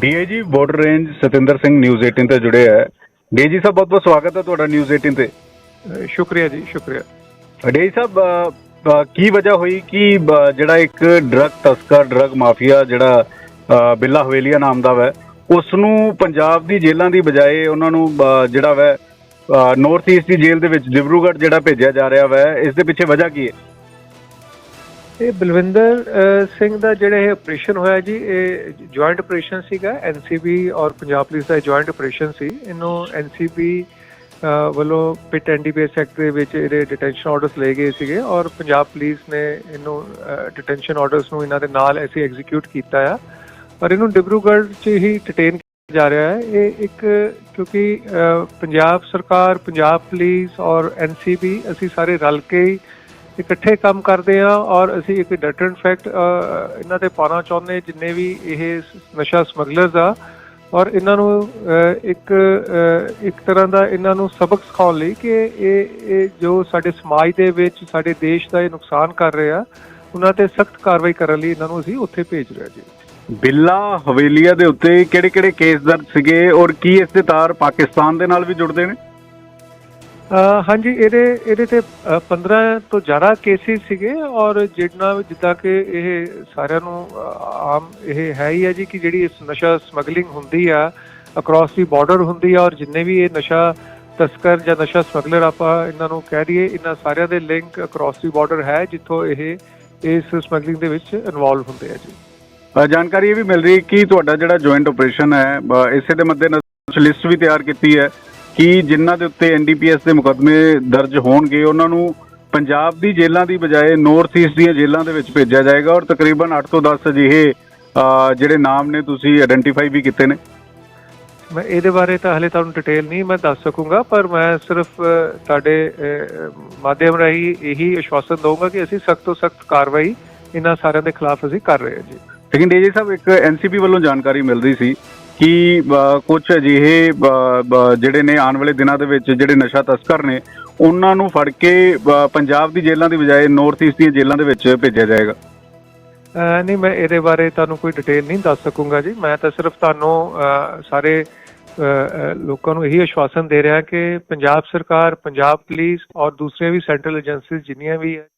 DIG border range Satinder Singh news 18 ਤੇ ਜੁੜੇ ਹੈ ਡੀਆਈਜੀ ਸਾਹਿਬ ਬਹੁਤ ਬਹੁਤ ਸਵਾਗਤ ਹੈ ਤੁਹਾਡਾ ਨਿਊਜ਼ 18 ਤੇ। ਸ਼ੁਕਰੀਆ ਜੀ ਸ਼ੁਕਰੀਆ। ਡੀਆਈਜੀ ਸਾਹਿਬ ਕੀ ਵਜ੍ਹਾ ਹੋਈ? ਕਿ ਜਿਹੜਾ ਇੱਕ ਡਰੱਗ ਤਸਕਰ ਡਰੱਗ ਮਾਫੀਆ ਜਿਹੜਾ ਬਿੱਲਾ ਹਵੇਲੀਆ ਨਾਮ ਦਾ ਵੈ ਉਸ ਨੂੰ ਪੰਜਾਬ ਦੀ ਜੇਲ੍ਹਾਂ ਦੀ ਬਜਾਏ ਉਹਨਾਂ ਨੂੰ ਜਿਹੜਾ ਵੈ ਨਾਰਥ ਈਸਟ ਦੀ ਜੇਲ੍ਹ ਦੇ ਵਿੱਚ ਡਿਬਰੂਗੜ੍ਹ ਜਿਹੜਾ ਭੇਜਿਆ ਜਾ ਰਿਹਾ ਵੈ, ਇਸ ਦੇ ਪਿੱਛੇ ਵਜ੍ਹਾ ਕੀ ਹੈ? ਇਹ ਬਲਵਿੰਦਰ ਸਿੰਘ ਦਾ ਜਿਹੜਾ ਇਹ ਆਪਰੇਸ਼ਨ ਹੋਇਆ ਜੀ, ਇਹ ਜੁਆਇੰਟ ਆਪਰੇਸ਼ਨ ਸੀਗਾ ਐਨਸੀਬੀ ਔਰ ਪੰਜਾਬ ਪੁਲਿਸ ਦਾ ਜੁਆਇੰਟ ਆਪਰੇਸ਼ਨ ਸੀ। ਇਹਨੂੰ ਐਨਸੀਬੀ ਵੱਲੋਂ ਪਿਟ ਐਨਡੀਪੀਐਸ ਐਕਟ ਦੇ ਵਿੱਚ ਇਹਦੇ ਡਿਟੈਂਸ਼ਨ ਆਰਡਰਸ ਲਏ ਗਏ ਸੀਗੇ ਔਰ ਪੰਜਾਬ ਪੁਲਿਸ ਨੇ ਇਹਨੂੰ ਡਿਟੈਂਸ਼ਨ ਆਰਡਰਸ ਨੂੰ ਇਹਨਾਂ ਦੇ ਨਾਲ ਅਸੀਂ ਐਗਜ਼ੀਕਿਊਟ ਕੀਤਾ ਆ। ਪਰ ਇਹਨੂੰ ਡਿਬਰੂਗੜ੍ਹ 'ਚ ਹੀ ਡਿਟੇਨ ਕੀਤਾ ਜਾ ਰਿਹਾ ਹੈ। ਇਹ ਇੱਕ, ਕਿਉਂਕਿ ਪੰਜਾਬ ਸਰਕਾਰ, ਪੰਜਾਬ ਪੁਲਿਸ ਔਰ ਐਨਸੀਬੀ ਅਸੀਂ ਸਾਰੇ ਰਲ ਕੇ ਹੀ ਇਕੱਠੇ ਕੰਮ ਕਰਦੇ ਆ ਔਰ ਅਸੀਂ ਇੱਕ ਡਟਰਨ ਫੈਕਟ ਇਹਨਾਂ ਤੇ ਪਾਣਾ ਚਾਹੁੰਦੇ ਜਿੰਨੇ ਵੀ ਇਹ ਨਸ਼ਾ ਸਮਗਲਰਸ ਆ ਔਰ ਇਹਨਾਂ ਨੂੰ ਇੱਕ ਇੱਕ ਤਰ੍ਹਾਂ ਦਾ ਇਹਨਾਂ ਨੂੰ ਸਬਕ ਸਿਖਾਉਣ ਲਈ ਕਿ ਇਹ ਇਹ ਜੋ ਸਾਡੇ ਸਮਾਜ ਦੇ ਵਿੱਚ, ਸਾਡੇ ਦੇਸ਼ ਦਾ ਇਹ ਨੁਕਸਾਨ ਕਰ ਰਹੇ ਆ ਉਹਨਾਂ ਤੇ ਸਖਤ ਕਾਰਵਾਈ ਕਰਨ ਲਈ ਇਹਨਾਂ ਨੂੰ ਅਸੀਂ ਉੱਥੇ ਭੇਜ ਰਹੇ ਜੀ। ਬਿੱਲਾ ਹਵੇਲੀਆ ਦੇ ਉੱਤੇ ਕਿਹੜੇ ਕਿਹੜੇ ਕੇਸ ਦਰਜ ਸੀਗੇ ਔਰ ਕੀ ਇਸ ਦੇ ਤਾਰ ਪਾਕਿਸਤਾਨ ਦੇ ਨਾਲ ਵੀ ਜੁੜਦੇ ਨੇ? ਹਾਂਜੀ ਇਹਦੇ ਇਹਦੇ ਤੇ ਅ, 15 ਤੋਂ ਜ਼ਿਆਦਾ ਕੇਸਿਸ ਸੀਗੇ ਔਰ ਜਿੰਨਾ ਜਿੱਦਾਂ ਕਿ ਇਹ ਸਾਰਿਆਂ ਨੂੰ ਆਮ ਇਹ ਹੈ ਹੀ ਹੈ ਜੀ ਕਿ ਜਿਹੜੀ ਇਸ ਨਸ਼ਾ ਸਮਗਲਿੰਗ ਹੁੰਦੀ ਆ ਅਕ੍ਰੋਸ ਦੀ ਬਾਰਡਰ ਹੁੰਦੀ ਆ ਔਰ ਜਿੰਨੇ ਵੀ ਇਹ ਨਸ਼ਾ ਤਸਕਰ ਜਾਂ ਨਸ਼ਾ ਸਮਗਲਰ ਆਪਾਂ ਇਹਨਾਂ ਨੂੰ ਕਹਿ ਦਈਏ ਇਹਨਾਂ ਸਾਰਿਆਂ ਦੇ ਲਿੰਕ ਅਕ੍ਰੋਸ ਦੀ ਬਾਰਡਰ ਹੈ ਜਿੱਥੋਂ ਇਹ ਇਸ ਸਮਗਲਿੰਗ ਦੇ ਵਿੱਚ ਇਨਵੋਲਵ ਹੁੰਦੇ ਆ ਜੀ। ਜਾਣਕਾਰੀ ਇਹ ਵੀ ਮਿਲ ਰਹੀ ਕਿ ਤੁਹਾਡਾ ਜਿਹੜਾ ਜੁਆਇੰਟ ਆਪਰੇਸ਼ਨ ਹੈ ਇਸੇ ਦੇ ਮੱਦੇਨਜ਼ਰ ਲਿਸਟ ਵੀ ਤਿਆਰ ਕੀਤੀ ਹੈ। ਕਿ ਜਿਨ੍ਹਾਂ ਦੇ ਉੱਤੇ ਐਨਡੀਪੀਐਸ ਦੇ ਮੁਕੱਦਮੇ ਦਰਜ ਹੋਣਗੇ ਉਹਨਾਂ ਨੂੰ ਪੰਜਾਬ ਦੀ ਜੇਲ੍ਹਾਂ ਦੀ ਬਜਾਏ ਨਾਰਥ ਈਸਟ ਦੀਆਂ ਜੇਲ੍ਹਾਂ ਦੇ ਵਿੱਚ ਭੇਜਿਆ ਜਾਏਗਾ ਔਰ ਤਕਰੀਬਨ 8 ਤੋਂ 10 ਅਜਿਹੇ ਜਿਹੜੇ ਨਾਮ ਨੇ ਤੁਸੀਂ ਆਇਡੈਂਟੀਫਾਈ ਵੀ ਕੀਤੇ ਨੇ। ਮੈਂ ਇਹਦੇ ਬਾਰੇ ਤਾਂ ਹਲੇ ਤੁਹਾਨੂੰ ਡਿਟੇਲ ਨਹੀਂ ਮੈਂ ਦੱਸ ਸਕੂੰਗਾ ਪਰ ਮੈਂ ਸਿਰਫ ਤੁਹਾਡੇ ਮਾਧਿਅਮ ਰਾਹੀਂ ਇਹੀ ਆਸ਼ਵਾਸਨ ਦਊਂਗਾ ਕਿ ਅਸੀਂ ਸਖਤ ਤੋਂ ਸਖਤ ਕਾਰਵਾਈ ਇਹਨਾਂ ਸਾਰਿਆਂ ਦੇ ਖਿਲਾਫ ਅਸੀਂ ਕਰ ਰਹੇ ਹਾਂ ਜੀ। ਲੇਕਿਨ ਡੀਜੀ ਸਾਹਿਬ ਇੱਕ ਐਨਸੀਪੀ ਵੱਲੋਂ ਜਾਣਕਾਰੀ ਮਿਲ ਰਹੀ ਸੀ ਕਿ ਕੁਝ ਅਜਿਹੇ ਜਿਹੜੇ ਨੇ ਆਉਣ ਵਾਲੇ ਦਿਨਾਂ ਦੇ ਵਿੱਚ ਜਿਹੜੇ ਨਸ਼ਾ ਤਸਕਰ ਨੇ, ਉਹਨਾਂ ਨੂੰ ਫੜ ਕੇ ਪੰਜਾਬ ਦੀ ਜੇਲ੍ਹਾਂ ਦੀ ਬਜਾਏ ਨਾਰਥ ਈਸਟ ਦੀਆਂ ਜੇਲ੍ਹਾਂ ਦੇ ਵਿੱਚ ਭੇਜਿਆ ਜਾਏਗਾ। ਨਹੀਂ, ਮੈਂ ਇਹਦੇ ਬਾਰੇ ਤੁਹਾਨੂੰ ਕੋਈ ਡਿਟੇਲ ਨਹੀਂ ਦੱਸ ਸਕੂੰਗਾ ਜੀ। ਮੈਂ ਤਾਂ ਸਿਰਫ ਤੁਹਾਨੂੰ ਸਾਰੇ ਲੋਕਾਂ ਨੂੰ ਇਹੀ ਆਸ਼ਵਾਸਨ ਦੇ ਰਿਹਾ ਕਿ ਪੰਜਾਬ ਸਰਕਾਰ, ਪੰਜਾਬ ਪੁਲਿਸ ਔਰ ਦੂਸਰੇ ਵੀ ਸੈਂਟਰਲ ਏਜੰਸੀਜ਼ ਜਿੰਨੀਆਂ ਵੀ ਹੈ